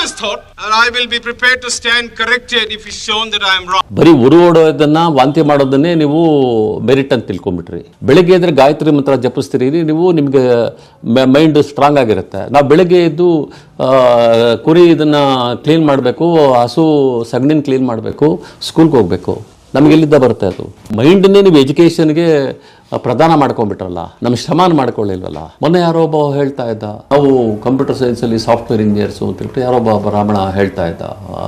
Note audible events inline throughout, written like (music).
always thought, and I will be prepared to stand corrected if it's shown that ವಾಂತಿ ಮಾಡೋದನ್ನೇ ನೀವು merit ಅಂತ ತಿಳ್ಕೊಂಡ್ಬಿಟ್ರಿ. ಬೆಳಗ್ಗೆ ಎದ್ರೆ ಗಾಯತ್ರಿ ಮಂತ್ರ ಜಪಿಸ್ತೀರಿ, ನೀವು ನಿಮಗೆ ಮೈಂಡ್ ಸ್ಟ್ರಾಂಗ್ ಆಗಿರುತ್ತೆ. ನಾವು ಬೆಳಗ್ಗೆ ಎದ್ದು ಕುರಿ ಇದನ್ನ ಕ್ಲೀನ್ ಮಾಡಬೇಕು, ಹಸು, ಸಗಣಿನ ಕ್ಲೀನ್ ಮಾಡಬೇಕು ಸ್ಕೂಲ್ಗೆ ಹೋಗಬೇಕು. ನಮ್ಗೆ ಎಲ್ಲಿದ್ದ ಬರುತ್ತೆ ಅದು? ಮೈಂಡನ್ನೇ ನೀವು ಎಜುಕೇಷನ್ಗೆ ಪ್ರದಾನ ಮಾಡ್ಕೊಂಡ್ಬಿಟ್ರಲ್ಲ ನಮ್ಮ ಶ್ರಮಾನ ಮಾಡ್ಕೊಳ್ಳಿಲ್ವಲ್ಲ? ಮೊನ್ನೆ ಯಾರೋ ಒಬ್ಬ ಹೇಳ್ತಾ ಇದ್ದ, ನಾವು ಕಂಪ್ಯೂಟರ್ ಸೈನ್ಸಲ್ಲಿ ಸಾಫ್ಟ್ವೇರ್ ಇಂಜಿನಿಯರ್ಸ್ ಅಂತ ಹೇಳ್ಬಿಟ್ಟು ಯಾರೋ ಒಬ್ಬ ಬ್ರಾಹ್ಮಣ ಹೇಳ್ತಾ ಇದ್ದ,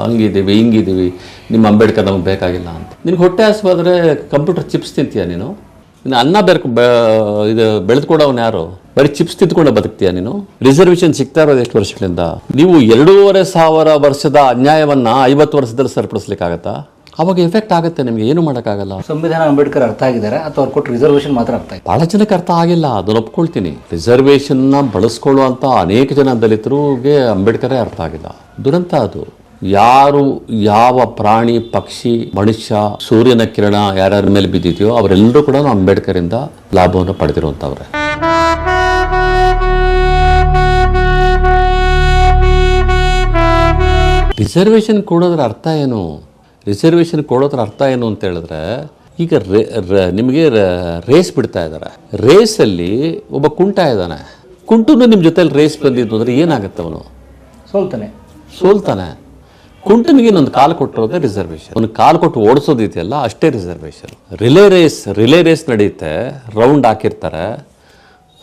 ಹಂಗಿದ್ದೀವಿ, ಹಿಂಗಿದ್ದೀವಿ, ನಿಮ್ಮ ಅಂಬೇಡ್ಕರ್ ನಮ್ಗೆ ಬೇಕಾಗಿಲ್ಲ ಅಂತ. ನಿನ್ಗೆ ಹೊಟ್ಟೆ ಹಸಿವಾದ್ರೆ ಕಂಪ್ಯೂಟರ್ ಚಿಪ್ಸ್ ತಿಂತೀಯ ನೀನು? ಇನ್ನು ಅನ್ನ ಬೆಳೆದು ಇದು ಬೆಳೆದುಕೊಡೋನು ಯಾರು? ಬರೀ ಚಿಪ್ಸ್ ತಿಂದ್ಕೊಂಡು ಬದುಕ್ತೀಯ ನೀನು? ರಿಸರ್ವೇಶನ್ ಸಿಗ್ತಾ ಇರೋದು ಎಷ್ಟು ವರ್ಷಗಳಿಂದ? ನೀವು ಎರಡೂವರೆ ಸಾವಿರ ವರ್ಷದ ಅನ್ಯಾಯವನ್ನು ಐವತ್ತು ವರ್ಷದಲ್ಲಿ ಸರಿಪಡಿಸ್ಲಿಕ್ಕಾಗತ್ತಾ? ಅವಾಗ ಎಫೆಕ್ಟ್ ಆಗುತ್ತೆ ನಿಮಗೆ ಏನು ಮಾಡೋಕ್ಕಾಗಲ್ಲ. ಸಂವಿಧಾನ ಅಂಬೇಡ್ಕರ್ ಅರ್ಥ ಆಗಿದ್ದಾರೆ ಅಥವಾ ಅವ್ರು ಕೊಟ್ಟು ರಿಸರ್ವೇಷನ್ ಮಾತ್ರ ಅರ್ಥ ಆಗಿದೆ ಬಹಳ ಜನಕ್ಕೆ ಅರ್ಥ ಆಗಿಲ್ಲ ಅದನ್ನ ಒಪ್ಕೊಳ್ತೀನಿ. ರಿಸರ್ವೇಷನ್ನ ಬಳಸ್ಕೊಳ್ಳುವಂಥ ಅನೇಕ ಜನ ದಲಿತರಿಗೆ ಅಂಬೇಡ್ಕರೇ ಅರ್ಥ ಆಗಿಲ್ಲ. ದುರಂತ ಅದು. ಯಾರು ಯಾವ ಪ್ರಾಣಿ ಪಕ್ಷಿ ಮನುಷ್ಯ ಸೂರ್ಯನ ಕಿರಣ ಯಾರ್ಯಾರ ಮೇಲೆ ಬಿದ್ದಿದೆಯೋ ಅವರೆಲ್ಲರೂ ಕೂಡ ಅಂಬೇಡ್ಕರಿಂದ ಲಾಭವನ್ನು ಪಡೆದಿರುವಂಥವ್ರೆ ರಿಸರ್ವೇಷನ್ ಕೊಡೋದ್ರ ಅರ್ಥ ಏನು? ರಿಸರ್ವೇಷನ್ ಕೊಡೋದ್ರ ಅರ್ಥ ಏನು ಅಂತ ಹೇಳಿದ್ರೆ ಈಗ ರೇ- ನಿಮಗೆ ರೇಸ್ ಬಿಡ್ತಾ ಇದ್ದಾರೆ. ರೇಸಲ್ಲಿ ಒಬ್ಬ ಕುಂಟ ಇದ್ದಾನೆ. ಕುಂಟುನು ನಿಮ್ಮ ಜೊತೆಲಿ ರೇಸ್ ಬಂದಿದ್ದು ಅಂದರೆ ಏನಾಗುತ್ತೆ ಅವನು? ಸೋಲ್ತಾನೆ. ಸೋಲ್ತಾನೆ. ಕುಂಟನಿಗೆ ಇನ್ನೊಂದು ಕಾಲು ಕೊಟ್ಟಿರೋದೇ ರಿಸರ್ವೇಷನ್ ಒಂದು ಕಾಲು ಕೊಟ್ಟು ಓಡಿಸೋದಿದೆಯಲ್ಲ ಅಷ್ಟೇ reservation relay race relay race ನಡೆಯುತ್ತೆ. ರೌಂಡ್ ಹಾಕಿರ್ತಾರೆ.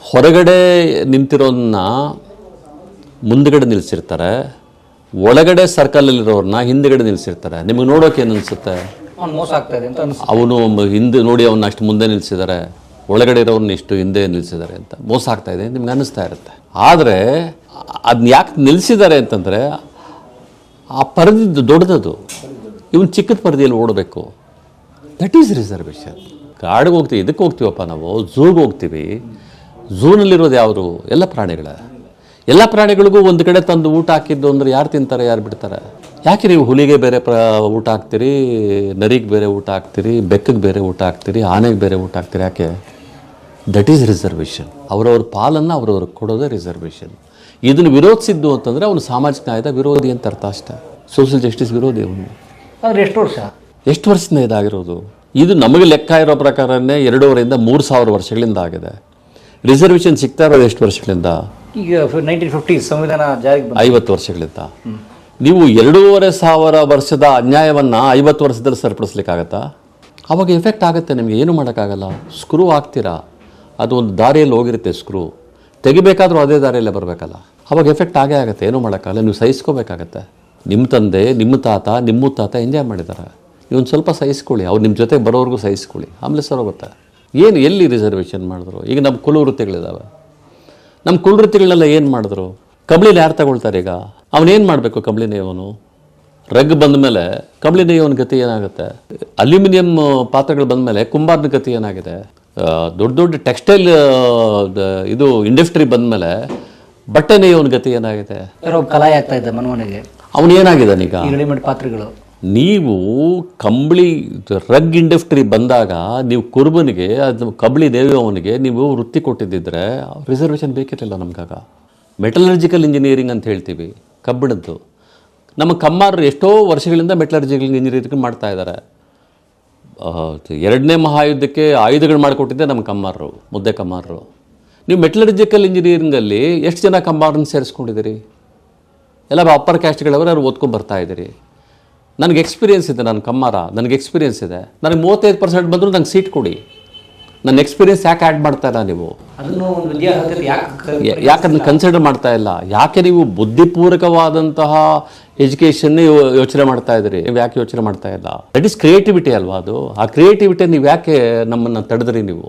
ಹೊರಗಡೆ ನಿಂತಿರೋನ್ನ ಮುಂದ್ಗಡೆ ನಿಲ್ಲಿಸಿರ್ತಾರೆ ಒಳಗಡೆ ಸರ್ಕಲಲ್ಲಿರೋರನ್ನ ಹಿಂದೆಗಡೆ ನಿಲ್ಲಿಸಿರ್ತಾರೆ ನಿಮಗೆ ನೋಡೋಕೆ ಏನು ಅನಿಸುತ್ತೆ? ಅವ್ನು ಮೋಸ ಆಗ್ತಾ ಇದೆ ಅಂತ ಅನ್ಸುತ್ತೆ. ಅವನು ಹಿಂದೆ ನೋಡಿ ಅವನ್ನ ಅಷ್ಟು ಮುಂದೆ ನಿಲ್ಲಿಸಿದ್ದಾರೆ ಒಳಗಡೆ ಇರೋರನ್ನ ಇಷ್ಟು ಹಿಂದೆ ನಿಲ್ಲಿಸಿದ್ದಾರೆ ಅಂತ. ಮೋಸ ಆಗ್ತಾ ಇದೆ ನಿಮ್ಗೆ ಅನ್ನಿಸ್ತಾ ಇರುತ್ತೆ. ಆದರೆ ಅದನ್ನ ಯಾಕೆ ನಿಲ್ಲಿಸಿದ್ದಾರೆ ಅಂತಂದರೆ ಆ ಪರದಿದ್ದು ದೊಡ್ಡದದು ಇವನು ಚಿಕ್ಕದ ಪರದಿಯಲ್ಲಿ ಓಡಬೇಕು. ದಟ್ ಈಸ್ ರಿಸರ್ವೇಷನ್ ಕಾಡಿಗೆ ಹೋಗ್ತೀವಿ ಇದಕ್ಕೆ ಹೋಗ್ತೀವಪ್ಪ ನಾವು? ಝೂಗೆ ಹೋಗ್ತೀವಿ. ಝೂನಲ್ಲಿರೋದು ಯಾವುದು? ಎಲ್ಲ ಪ್ರಾಣಿಗಳೇ. ಎಲ್ಲ ಪ್ರಾಣಿಗಳಿಗೂ ಒಂದು ಕಡೆ ತಂದು ಊಟ ಹಾಕಿದ್ದು ಅಂದರೆ ಯಾರು ತಿಂತಾರೆ ಯಾರು ಬಿಡ್ತಾರೆ? ಯಾಕೆ ನೀವು ಹುಲಿಗೆ ಬೇರೆ ಪ್ರ ಊಟ ಹಾಕ್ತೀರಿ ನರಿಗೆ ಬೇರೆ ಊಟ ಹಾಕ್ತೀರಿ ಬೆಕ್ಕಗೆ ಬೇರೆ ಊಟ ಹಾಕ್ತೀರಿ ಆನೆಗೆ ಬೇರೆ ಊಟ ಹಾಕ್ತೀರಿ ಯಾಕೆ? ದಟ್ ಈಸ್ ರಿಸರ್ವೇಷನ್ ಅವರವ್ರ ಪಾಲನ್ನು ಅವರವ್ರಿಗೆ ಕೊಡೋದೇ ರಿಸರ್ವೇಷನ್ ಇದನ್ನು ವಿರೋಧಿಸಿದ್ದು ಅಂತಂದರೆ ಅವನು ಸಾಮಾಜಿಕ ನ್ಯಾಯದ ವಿರೋಧಿ ಅಂತ ಅರ್ಥ ಅಷ್ಟೇ. ಸೋಷಿಯಲ್ ಜಸ್ಟಿಸ್ ವಿರೋಧಿ ಅವನು. ಎಷ್ಟು ವರ್ಷ? ಎಷ್ಟು ವರ್ಷದಿಂದ ಇದಾಗಿರೋದು? ಇದು ನಮಗೆ ಲೆಕ್ಕ ಇರೋ ಪ್ರಕಾರನೇ ಎರಡೂವರೆಯಿಂದ ಮೂರು ಸಾವಿರ ವರ್ಷಗಳಿಂದ ಆಗಿದೆ. ರಿಸರ್ವೇಷನ್ ಸಿಗ್ತಾ ಇರೋದು ಎಷ್ಟು ವರ್ಷಗಳಿಂದ? ಈಗ ನೈನ್ಟೀನ್ ಫಿಫ್ಟಿ ಸಂವಿಧಾನ ಜಾರಿಗೆ ಐವತ್ತು ವರ್ಷಗಳಿಂದ. ನೀವು ಎರಡೂವರೆ ಸಾವಿರ ವರ್ಷದ ಅನ್ಯಾಯವನ್ನು ಐವತ್ತು ವರ್ಷದಲ್ಲಿ ಸರಿಪಡಿಸ್ಲಿಕ್ಕಾಗತ್ತಾ? ಅವಾಗ ಎಫೆಕ್ಟ್ ಆಗುತ್ತೆ ನಿಮಗೆ, ಏನು ಮಾಡೋಕ್ಕಾಗಲ್ಲ. ಸ್ಕ್ರೂ ಆಗ್ತೀರಾ ಅದು ಒಂದು ದಾರಿಯಲ್ಲಿ ಹೋಗಿರುತ್ತೆ ಸ್ಕ್ರೂ ತೆಗಿಬೇಕಾದ್ರೂ ಅದೇ ದಾರಿಯಲ್ಲೇ ಬರಬೇಕಲ್ಲ. ಅವಾಗ ಎಫೆಕ್ಟ್ ಆಗೇ ಆಗುತ್ತೆ, ಏನು ಮಾಡೋಕ್ಕಾಗಲ್ಲ. ನೀವು ಸಹಿಸ್ಕೋಬೇಕಾಗತ್ತೆ. ನಿಮ್ಮ ತಂದೆ, ನಿಮ್ಮ ತಾತ ನಿಮ್ಮ ತಾತ ಎಂಜಾಯ್ ಮಾಡಿದ್ದಾರೆ ನೀವು ಒಂದು ಸ್ವಲ್ಪ ಸಹಿಸ್ಕೊಳ್ಳಿ, ಅವ್ರು ನಿಮ್ಮ ಜೊತೆ ಬರೋವರೆಗೂ ಸಹಿಸ್ಕೊಳ್ಳಿ. ಆಮೇಲೆ ಸರೋಗುತ್ತೆ ಏನು ಎಲ್ಲಿ ರಿಸರ್ವೇಷನ್ ಮಾಡಿದ್ರು? ಈಗ ನಮ್ಮ ಕುಲವೃತ್ತಿಗಳಿದ್ದಾವೆ ನಮ್ಮ ಕುಲವೃತ್ತಿಗಳನ್ನೆಲ್ಲ ಏನು ಮಾಡಿದ್ರು? ಕಬ್ಳಿನ ಯಾರು ತಗೊಳ್ತಾರೆ ಈಗ? ಅವನೇನು ಮಾಡಬೇಕು ಕಬ್ಳಿ ನೇಯವನು ರಗ್ ಬಂದ ಮೇಲೆ ಕಬ್ಳಿ ನೇಯವನ ಗತಿ ಏನಾಗುತ್ತೆ? ಅಲ್ಯೂಮಿನಿಯಂ ಪಾತ್ರೆಗಳು ಬಂದ ಮೇಲೆ ಕುಂಬಾರನ ಗತಿ ಏನಾಗಿದೆ? ದೊಡ್ಡ ದೊಡ್ಡ ಟೆಕ್ಸ್ಟೈಲ್ ಇದು ಇಂಡಸ್ಟ್ರಿ ಬಂದ ಮೇಲೆ ಬಟ್ಟೆ ನೇಯವನ ಗತಿ ಏನಾಗಿದೆ ಕಲಾಯ ಆಗ್ತಾ ಇದೆ ಮನವನಿಗೆ. ಅವನೇನಾಗಿದ್ದಾನೀಗ ರೆಡಿಮೇಡ್ ಪಾತ್ರೆಗಳು. ನೀವು ಕಂಬಳಿ ರಗ್ ಇಂಡಸ್ಟ್ರಿ ಬಂದಾಗ ನೀವು ಕುರುಬನಿಗೆ, ಅದು ಕಬಳಿ ದೇವವನಿಗೆ ನೀವು ವೃತ್ತಿ ಕೊಟ್ಟಿದ್ದಿದ್ರೆ ರಿಸರ್ವೇಷನ್ ಬೇಕಿರಲಿಲ್ಲ ನಮಗಾಗ. ಮೆಟಲರ್ಜಿಕಲ್ ಇಂಜಿನಿಯರಿಂಗ್ ಅಂತ ಹೇಳ್ತೀವಿ, ಕಬ್ಬಿಣದ್ದು. ನಮ್ಮ ಕಮ್ಮಾರರು ಎಷ್ಟೋ ವರ್ಷಗಳಿಂದ ಮೆಟಲರ್ಜಿಕಲ್ ಇಂಜಿನಿಯರಿಂಗ್ ಮಾಡ್ತಾ ಇದ್ದಾರೆ. ಎರಡನೇ ಮಹಾಯುದ್ಧಕ್ಕೆ ಆಯುಧಗಳು ಮಾಡಿಕೊಟ್ಟಿದ್ದೆ ನಮ್ಮ ಕಮ್ಮಾರರು, ಮುದ್ದೆ ಕಮ್ಮಾರರು. ನೀವು ಮೆಟಲರ್ಜಿಕಲ್ ಇಂಜಿನಿಯರಿಂಗಲ್ಲಿ ಎಷ್ಟು ಜನ ಕಮ್ಮಾರನ್ನ ಸೇರಿಸ್ಕೊಂಡಿದ್ದೀರಿ? ಎಲ್ಲ ಅಪ್ಪರ್ ಕ್ಯಾಸ್ಟ್ಗಳವರು ಅವ್ರು ಓದ್ಕೊಂಡು ಬರ್ತಾ ಇದ್ದೀರಿ. ನನಗೆ ಎಕ್ಸ್ಪೀರಿಯನ್ಸ್ ಇದೆ ನನ್ನ ಕಮ್ಮಾರ ನನಗೆ ಎಕ್ಸ್ಪೀರಿಯನ್ಸ್ ಇದೆ. ನನಗೆ ಮೂವತ್ತೈದು ಪರ್ಸೆಂಟ್ ಬಂದರೂ ನಂಗೆ ಸೀಟ್ ಕೊಡಿ. ನನ್ನ ಎಕ್ಸ್ಪೀರಿಯನ್ಸ್ ಯಾಕೆ ಆ್ಯಡ್ ಮಾಡ್ತಾ ಇಲ್ಲ ನೀವು? ಯಾಕೆ ಯಾಕೆ ಅದನ್ನ ಕನ್ಸಿಡರ್ ಮಾಡ್ತಾ ಇಲ್ಲ? ಯಾಕೆ ನೀವು ಬುದ್ಧಿಪೂರ್ವಕವಾದಂತಹ ಎಜುಕೇಷನ್ನೇ ಯೋಚನೆ ಮಾಡ್ತಾ ಇದ್ದೀರಿ? ನೀವು ಯಾಕೆ ಯೋಚನೆ ಮಾಡ್ತಾ ಇಲ್ಲ? ದಟ್ ಈಸ್ ಕ್ರಿಯೇಟಿವಿಟಿ ಅಲ್ವಾ ಅದು? ಆ ಕ್ರಿಯೇಟಿವಿಟಿ ನೀವು ಯಾಕೆ ನಮ್ಮನ್ನು ತಡೆದ್ರಿ ನೀವು?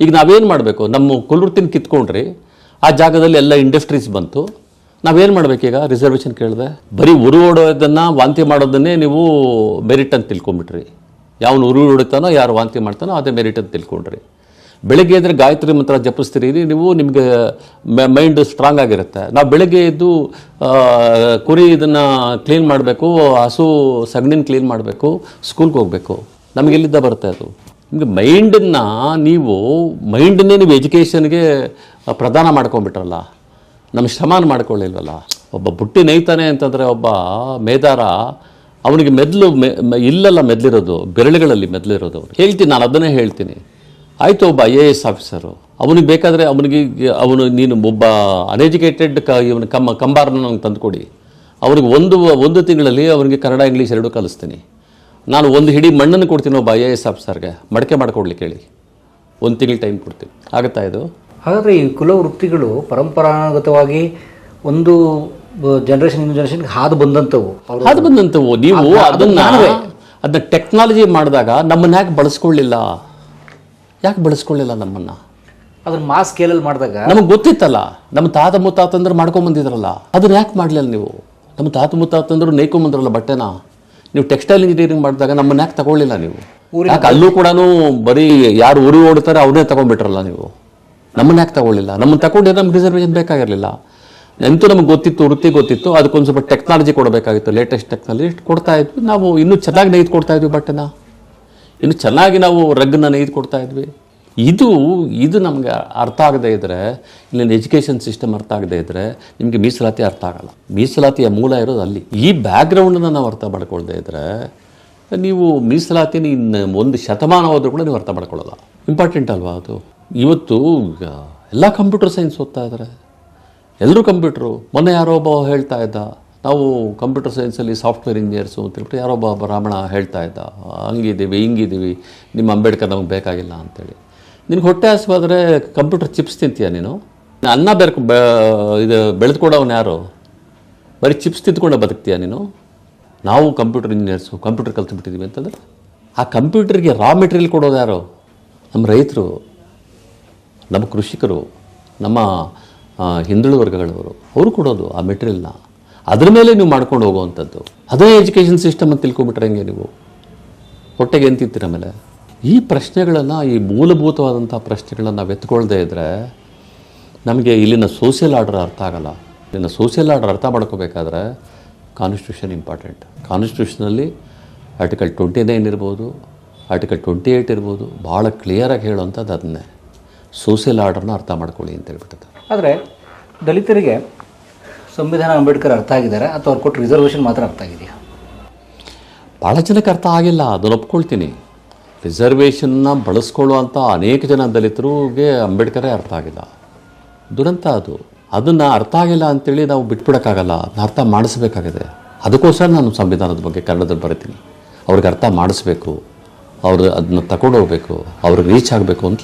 ಈಗ ನಾವೇನು ಮಾಡಬೇಕು? ನಮ್ಮ ಕುಲವೃತ್ತಿನ ಕಿತ್ಕೊಂಡ್ರಿ ಆ ಜಾಗದಲ್ಲಿ ಎಲ್ಲ ಇಂಡಸ್ಟ್ರೀಸ್ ಬಂತು. ನಾವೇನು ಮಾಡಬೇಕೀಗ ರಿಸರ್ವೇಷನ್ ಕೇಳಿದೆ ಬರೀ ಉರು ಓಡೋದನ್ನು ವಾಂತಿ ಮಾಡೋದನ್ನೇ ನೀವು ಮೆರಿಟ್ ಅಂತ ತಿಳ್ಕೊಂಬಿಟ್ರಿ ಯಾವನು ಉರು ಹೊಡಿತಾನೋ ಯಾರು ವಾಂತಿ ಮಾಡ್ತಾನೋ, ಅದೇ ಮೆರಿಟ್ ಅಂತ ತಿಳ್ಕೊಂಡ್ರಿ. ಬೆಳಗ್ಗೆ ಎದ್ರೆ ಗಾಯತ್ರಿ ಮಂತ್ರ ಜಪಿಸ್ತೀರಿ ನೀವು ನಿಮಗೆ ಮೈಂಡ್ ಸ್ಟ್ರಾಂಗ್ ಆಗಿರುತ್ತೆ. ನಾವು ಬೆಳಗ್ಗೆ ಎದ್ದು ಕುರಿ ಇದನ್ನು ಕ್ಲೀನ್ ಮಾಡಬೇಕು, ಹಸು, ಸಗಣಿನ ಕ್ಲೀನ್ ಮಾಡಬೇಕು ಸ್ಕೂಲ್ಗೆ ಹೋಗಬೇಕು. ನಮಗೆ ಎಲ್ಲಿದ್ದ ಬರುತ್ತೆ ಅದು? ನಿಮಗೆ ಮೈಂಡನ್ನು ನೀವು ಮೈಂಡನ್ನೇ ನೀವು ಎಜುಕೇಷನ್ಗೆ ಪ್ರದಾನ ಮಾಡ್ಕೊಂಬಿಟ್ರಲ್ಲ ನಮ್ಮ ಸಮಾನ ಮಾಡ್ಕೊಳ್ಳಿಲ್ವಲ್ಲ? ಒಬ್ಬ ಬುಟ್ಟಿ ನೇಯ್ತಾನೆ ಅಂತಂದರೆ ಒಬ್ಬ ಮೇದಾರ ಅವನಿಗೆ ಮೆದ್ಲು ಮೆ ಇಲ್ಲೆಲ್ಲ ಮೆದ್ಲಿರೋದು, ಬೆರಳುಗಳಲ್ಲಿ ಮೆದ್ಲಿರೋದು ಹೇಳ್ತೀನಿ, ನಾನು ಅದನ್ನೇ ಹೇಳ್ತೀನಿ. ಆಯಿತು, ಒಬ್ಬ ಐ ಎ ಎಸ್ ಆಫೀಸರು ಅವನಿಗೆ ಬೇಕಾದರೆ ಅವನಿಗೆ ಅವನು, ನೀನು ಒಬ್ಬ ಅನ್ಎಜುಕೇಟೆಡ್ ಕ ಇವನು ಕಮ್ಮ ಕಂಬಾರನ ತಂದುಕೊಡಿ. ಅವನಿಗೆ ಒಂದು ಒಂದು ತಿಂಗಳಲ್ಲಿ ಅವನಿಗೆ ಕನ್ನಡ, ಇಂಗ್ಲೀಷ್ ಎರಡೂ ಕಲಿಸ್ತೀನಿ. ನಾನು ಒಂದು ಹಿಡಿ ಮಣ್ಣನ್ನು ಕೊಡ್ತೀನಿ ಒಬ್ಬ ಐ ಎ ಎಸ್ ಆಫೀಸರ್ಗೆ ಮಡಕೆ ಮಾಡ್ಕೊಡ್ಲಿಕ್ಕೆ ಹೇಳಿ. ಒಂದು ತಿಂಗಳು ಟೈಮ್ ಕೊಡ್ತೀನಿ. ಆಗುತ್ತಾ ಇದು? ಹಾಗಾದರೆ ಈ ಕುಲವೃತ್ತಿಗಳು ಪರಂಪರಾಗತವಾಗಿ ಒಂದು ಜನರೇಷನ್ ಇನ್ನೊಂದು ಜನರೇಷನ್ಗೆ ಹಾದು ಬಂದಂಥವು. ಹಾದು ಬಂದಂಥವು. ಬಂದಂತವು ನೀವು ಅದನ್ನು ಅದು ಅದನ್ನ ಟೆಕ್ನಾಲಜಿ ಮಾಡಿದಾಗ ನಮ್ಮನ್ನ ಯಾಕೆ ಬಳಸ್ಕೊಳ್ಳಿಲ್ಲ? ಯಾಕೆ ಬಳಸ್ಕೊಳ್ಳಿಲ್ಲ ನಮ್ಮನ್ನ? ಅದನ್ನ ಮಾಸ್ ಸ್ಕೇಲಲ್ಲಿ ಮಾಡಿದಾಗ ನಮಗೆ ಗೊತ್ತಿತ್ತಲ್ಲ. ನಮ್ಮ ತಾತ ಮುತ್ತಾತಂದ್ರೆ ಮಾಡ್ಕೊಂಬಂದಿದ್ರಲ್ಲ ಅದನ್ನ ಯಾಕೆ ಮಾಡಲಿಲ್ಲ ನೀವು? ನಮ್ಮ ತಾತ ಮುತ್ತಾತಂದ್ರು ನೇಕೊಂಬಂದ್ರಲ್ಲ ಬಟ್ಟೆನ. ನೀವು ಟೆಕ್ಸ್ಟೈಲ್ ಇಂಜಿನಿಯರಿಂಗ್ ಮಾಡಿದಾಗ ನಮ್ಮನ್ನ ಯಾಕೆ ತಗೊಳ್ಳಿಲ್ಲ ನೀವು? ಯಾಕೆ ಅಲ್ಲೂ ಕೂಡ ಬರೀ ಯಾರು ಊರಿಗೆ ಓಡ್ತಾರೆ ಅವನೇ ತಗೊಂಡ್ಬಿಟ್ರಲ್ಲ ನೀವು? ನಮ್ಮನ್ನ ಯಾಕೆ ತಗೊಳ್ಳಿಲ್ಲ? ನಮ್ಮನ್ನು ತಗೊಂಡೇ ನಮ್ಗೆ ರಿಸರ್ವೇಷನ್ ಬೇಕಾಗಿರಲಿಲ್ಲ. ಎಂತೂ ನಮ್ಗೆ ಗೊತ್ತಿತ್ತು, ವೃತ್ತಿ ಗೊತ್ತಿತ್ತು, ಅದಕ್ಕೊಂದು ಸ್ವಲ್ಪ ಟೆಕ್ನಾಲಜಿ ಕೊಡಬೇಕಾಗಿತ್ತು. ಲೇಟೆಸ್ಟ್ ಟೆಕ್ನಾಲಜಿ ಕೊಡ್ತಾ ಇದ್ವಿ. ನಾವು ಇನ್ನೂ ಚೆನ್ನಾಗಿ ನೇಯ್ದು ಕೊಡ್ತಾ ಇದ್ವಿ ಬಟ್ಟೆನ. ಇನ್ನು ಚೆನ್ನಾಗಿ ನಾವು ರಗ್ಗನ್ನ ನೇಯ್ದು ಕೊಡ್ತಾ ಇದ್ವಿ. ಇದು ಇದು ನಮಗೆ ಅರ್ಥ ಆಗದೇ ಇದ್ದರೆ ಇಲ್ಲಿ ಎಜುಕೇಷನ್ ಸಿಸ್ಟಮ್ ಅರ್ಥ ಆಗದೇ ಇದ್ದರೆ ನಿಮಗೆ ಮೀಸಲಾತಿ ಅರ್ಥ ಆಗಲ್ಲ. ಮೀಸಲಾತಿಯ ಮೂಲ ಇರೋದು ಅಲ್ಲಿ. ಈ ಬ್ಯಾಕ್ಗ್ರೌಂಡನ್ನು ನಾವು ಅರ್ಥ ಮಾಡ್ಕೊಳ್ದೇ ಇದ್ದರೆ ನೀವು ಮೀಸಲಾತಿನ ಇನ್ನು ಒಂದು ಶತಮಾನ ಹೋದರೂ ಕೂಡ ನೀವು ಅರ್ಥ ಮಾಡ್ಕೊಳ್ಳೋಲ್ಲ. ಇಂಪಾರ್ಟೆಂಟ್ ಅಲ್ವಾ ಅದು? ಇವತ್ತು ಎಲ್ಲ ಕಂಪ್ಯೂಟರ್ ಸೈನ್ಸ್ ಓದ್ತಾ ಇದ್ದಾರೆ ಎಲ್ಲರೂ ಕಂಪ್ಯೂಟ್ರು. ಮೊನ್ನೆ ಯಾರೋ ಒಬ್ಬ ಹೇಳ್ತಾ ಇದ್ದ. ನಾವು ಕಂಪ್ಯೂಟರ್ ಸೈನ್ಸಲ್ಲಿ ಸಾಫ್ಟ್ವೇರ್ ಇಂಜಿನಿಯರ್ಸು ಅಂತ ಹೇಳ್ಬಿಟ್ಟು ಯಾರೋ ಒಬ್ಬ ಬ್ರಾಹ್ಮಣ ಹೇಳ್ತಾ ಇದ್ದ. ಹಂಗಿದ್ದೀವಿ, ಹಿಂಗಿದ್ದೀವಿ. ನಿಮ್ಮ ಅಂಬೇಡ್ಕರ್ ನಮಗೆ ಬೇಕಾಗಿಲ್ಲ ಅಂತೇಳಿ. ನಿನಗೆ ಹೊಟ್ಟೆ ಹಸಿವಾದರೆ ಕಂಪ್ಯೂಟರ್ ಚಿಪ್ಸ್ ತಿಂತೀಯ ನೀನು? ಅನ್ನ ಬೇರೆ ಬೆ, ಇದು ಬೆಳೆದುಕೊಡೋನು ಯಾರು? ಬರೀ ಚಿಪ್ಸ್ ತಿಂದ್ಕೊಂಡೆ ಬದುಕ್ತೀಯ ನೀನು? ನಾವು ಕಂಪ್ಯೂಟರ್ ಇಂಜಿನಿಯರ್ಸು, ಕಂಪ್ಯೂಟರ್ ಕಲ್ತ್ಬಿಟ್ಟಿದ್ದೀವಿ ಅಂತಂದರೆ ಆ ಕಂಪ್ಯೂಟರ್ಗೆ ರಾ ಮೆಟೀರಿಯಲ್ ಕೊಡೋದು ಯಾರು? ನಮ್ಮ ರೈತರು. ನಮ್ಮ ಕೃಷಿಕರು, ನಮ್ಮ ಹಿಂದುಳಿದ ವರ್ಗಗಳವರು, ಅವರು ಕೊಡೋದು ಆ ಮೆಟೀರಿಯಲ್ನ. ಅದ್ರ ಮೇಲೆ ನೀವು ಮಾಡ್ಕೊಂಡು ಹೋಗುವಂಥದ್ದು. ಅದೇ ಎಜುಕೇಷನ್ ಸಿಸ್ಟಮ್ ಅಂತ ತಿಳ್ಕೊಂಬಿಟ್ರೆ ಹೆಂಗೆ ನೀವು? ಹೊಟ್ಟೆಗೆ ಎಂತಿತ್ತೀರ ತಿಂತೀರ ಆಮೇಲೆ? ಈ ಪ್ರಶ್ನೆಗಳನ್ನು, ಈ ಮೂಲಭೂತವಾದಂಥ ಪ್ರಶ್ನೆಗಳನ್ನು ನಾವು ಎತ್ಕೊಳ್ದೇ ಇದ್ದರೆ ನಮಗೆ ಇಲ್ಲಿನ ಸೋಷಿಯಲ್ ಆರ್ಡರ್ ಅರ್ಥ ಆಗಲ್ಲ. ಇಲ್ಲಿನ ಸೋಷಿಯಲ್ ಆರ್ಡರ್ ಅರ್ಥ ಮಾಡ್ಕೋಬೇಕಾದ್ರೆ ಕಾನ್ಸ್ಟಿಟ್ಯೂಷನ್ ಇಂಪಾರ್ಟೆಂಟ್ ಕಾನ್ಸ್ಟಿಟ್ಯೂಷನಲ್ಲಿ ಆರ್ಟಿಕಲ್ ಟ್ವೆಂಟಿ ನೈನ್ ಇರ್ಬೋದು ಆರ್ಟಿಕಲ್ ಟ್ವೆಂಟಿ ಏಯ್ಟ್ ಇರ್ಬೋದು ಭಾಳ ಕ್ಲಿಯರಾಗಿ ಹೇಳುವಂಥದ್ದು ಅದನ್ನೇ. ಸೋಷಿಯಲ್ ಆರ್ಡರ್ನ ಅರ್ಥ ಮಾಡ್ಕೊಳ್ಳಿ ಅಂತ ಹೇಳ್ಬಿಟ್ಟಿದ್ದಾರೆ ಆದರೆ ದಲಿತರಿಗೆ ಸಂವಿಧಾನ ಅಂಬೇಡ್ಕರ್ ಅರ್ಥ ಆಗಿದ್ದಾರೆ ಅಥವಾ ಅವ್ರು ಕೊಟ್ಟು ರಿಸರ್ವೇಷನ್ ಮಾತ್ರ ಅರ್ಥ ಆಗಿದೆಯಾ? ಭಾಳ ಜನಕ್ಕೆ ಅರ್ಥ ಆಗಿಲ್ಲ ಅದನ್ನು ಒಪ್ಕೊಳ್ತೀನಿ. ರಿಸರ್ವೇಷನ್ನ ಬಳಸ್ಕೊಳ್ಳುವಂಥ ಅನೇಕ ಜನ ದಲಿತರಿಗೆ ಅಂಬೇಡ್ಕರೇ ಅರ್ಥ ಆಗಿಲ್ಲ. ದುರಂತ ಅದು. ಅದನ್ನು ಅರ್ಥ ಆಗಿಲ್ಲ ಅಂತೇಳಿ ನಾವು ಬಿಟ್ಬಿಡೋಕ್ಕಾಗಲ್ಲ ಅದನ್ನ ಅರ್ಥ ಮಾಡಿಸ್ಬೇಕಾಗಿದೆ. ಅದಕ್ಕೋಸ್ಕರ ನಾನು ಸಂವಿಧಾನದ ಬಗ್ಗೆ ಕನ್ನಡದಲ್ಲಿ ಬರೀತೀನಿ. ಅವ್ರಿಗೆ ಅರ್ಥ ಮಾಡಿಸ್ಬೇಕು. ಅವರು ಅದನ್ನ ತಗೊಂಡು ಹೋಗ್ಬೇಕು. ಅವ್ರಿಗೆ ರೀಚ್ ಆಗಬೇಕು ಅಂತ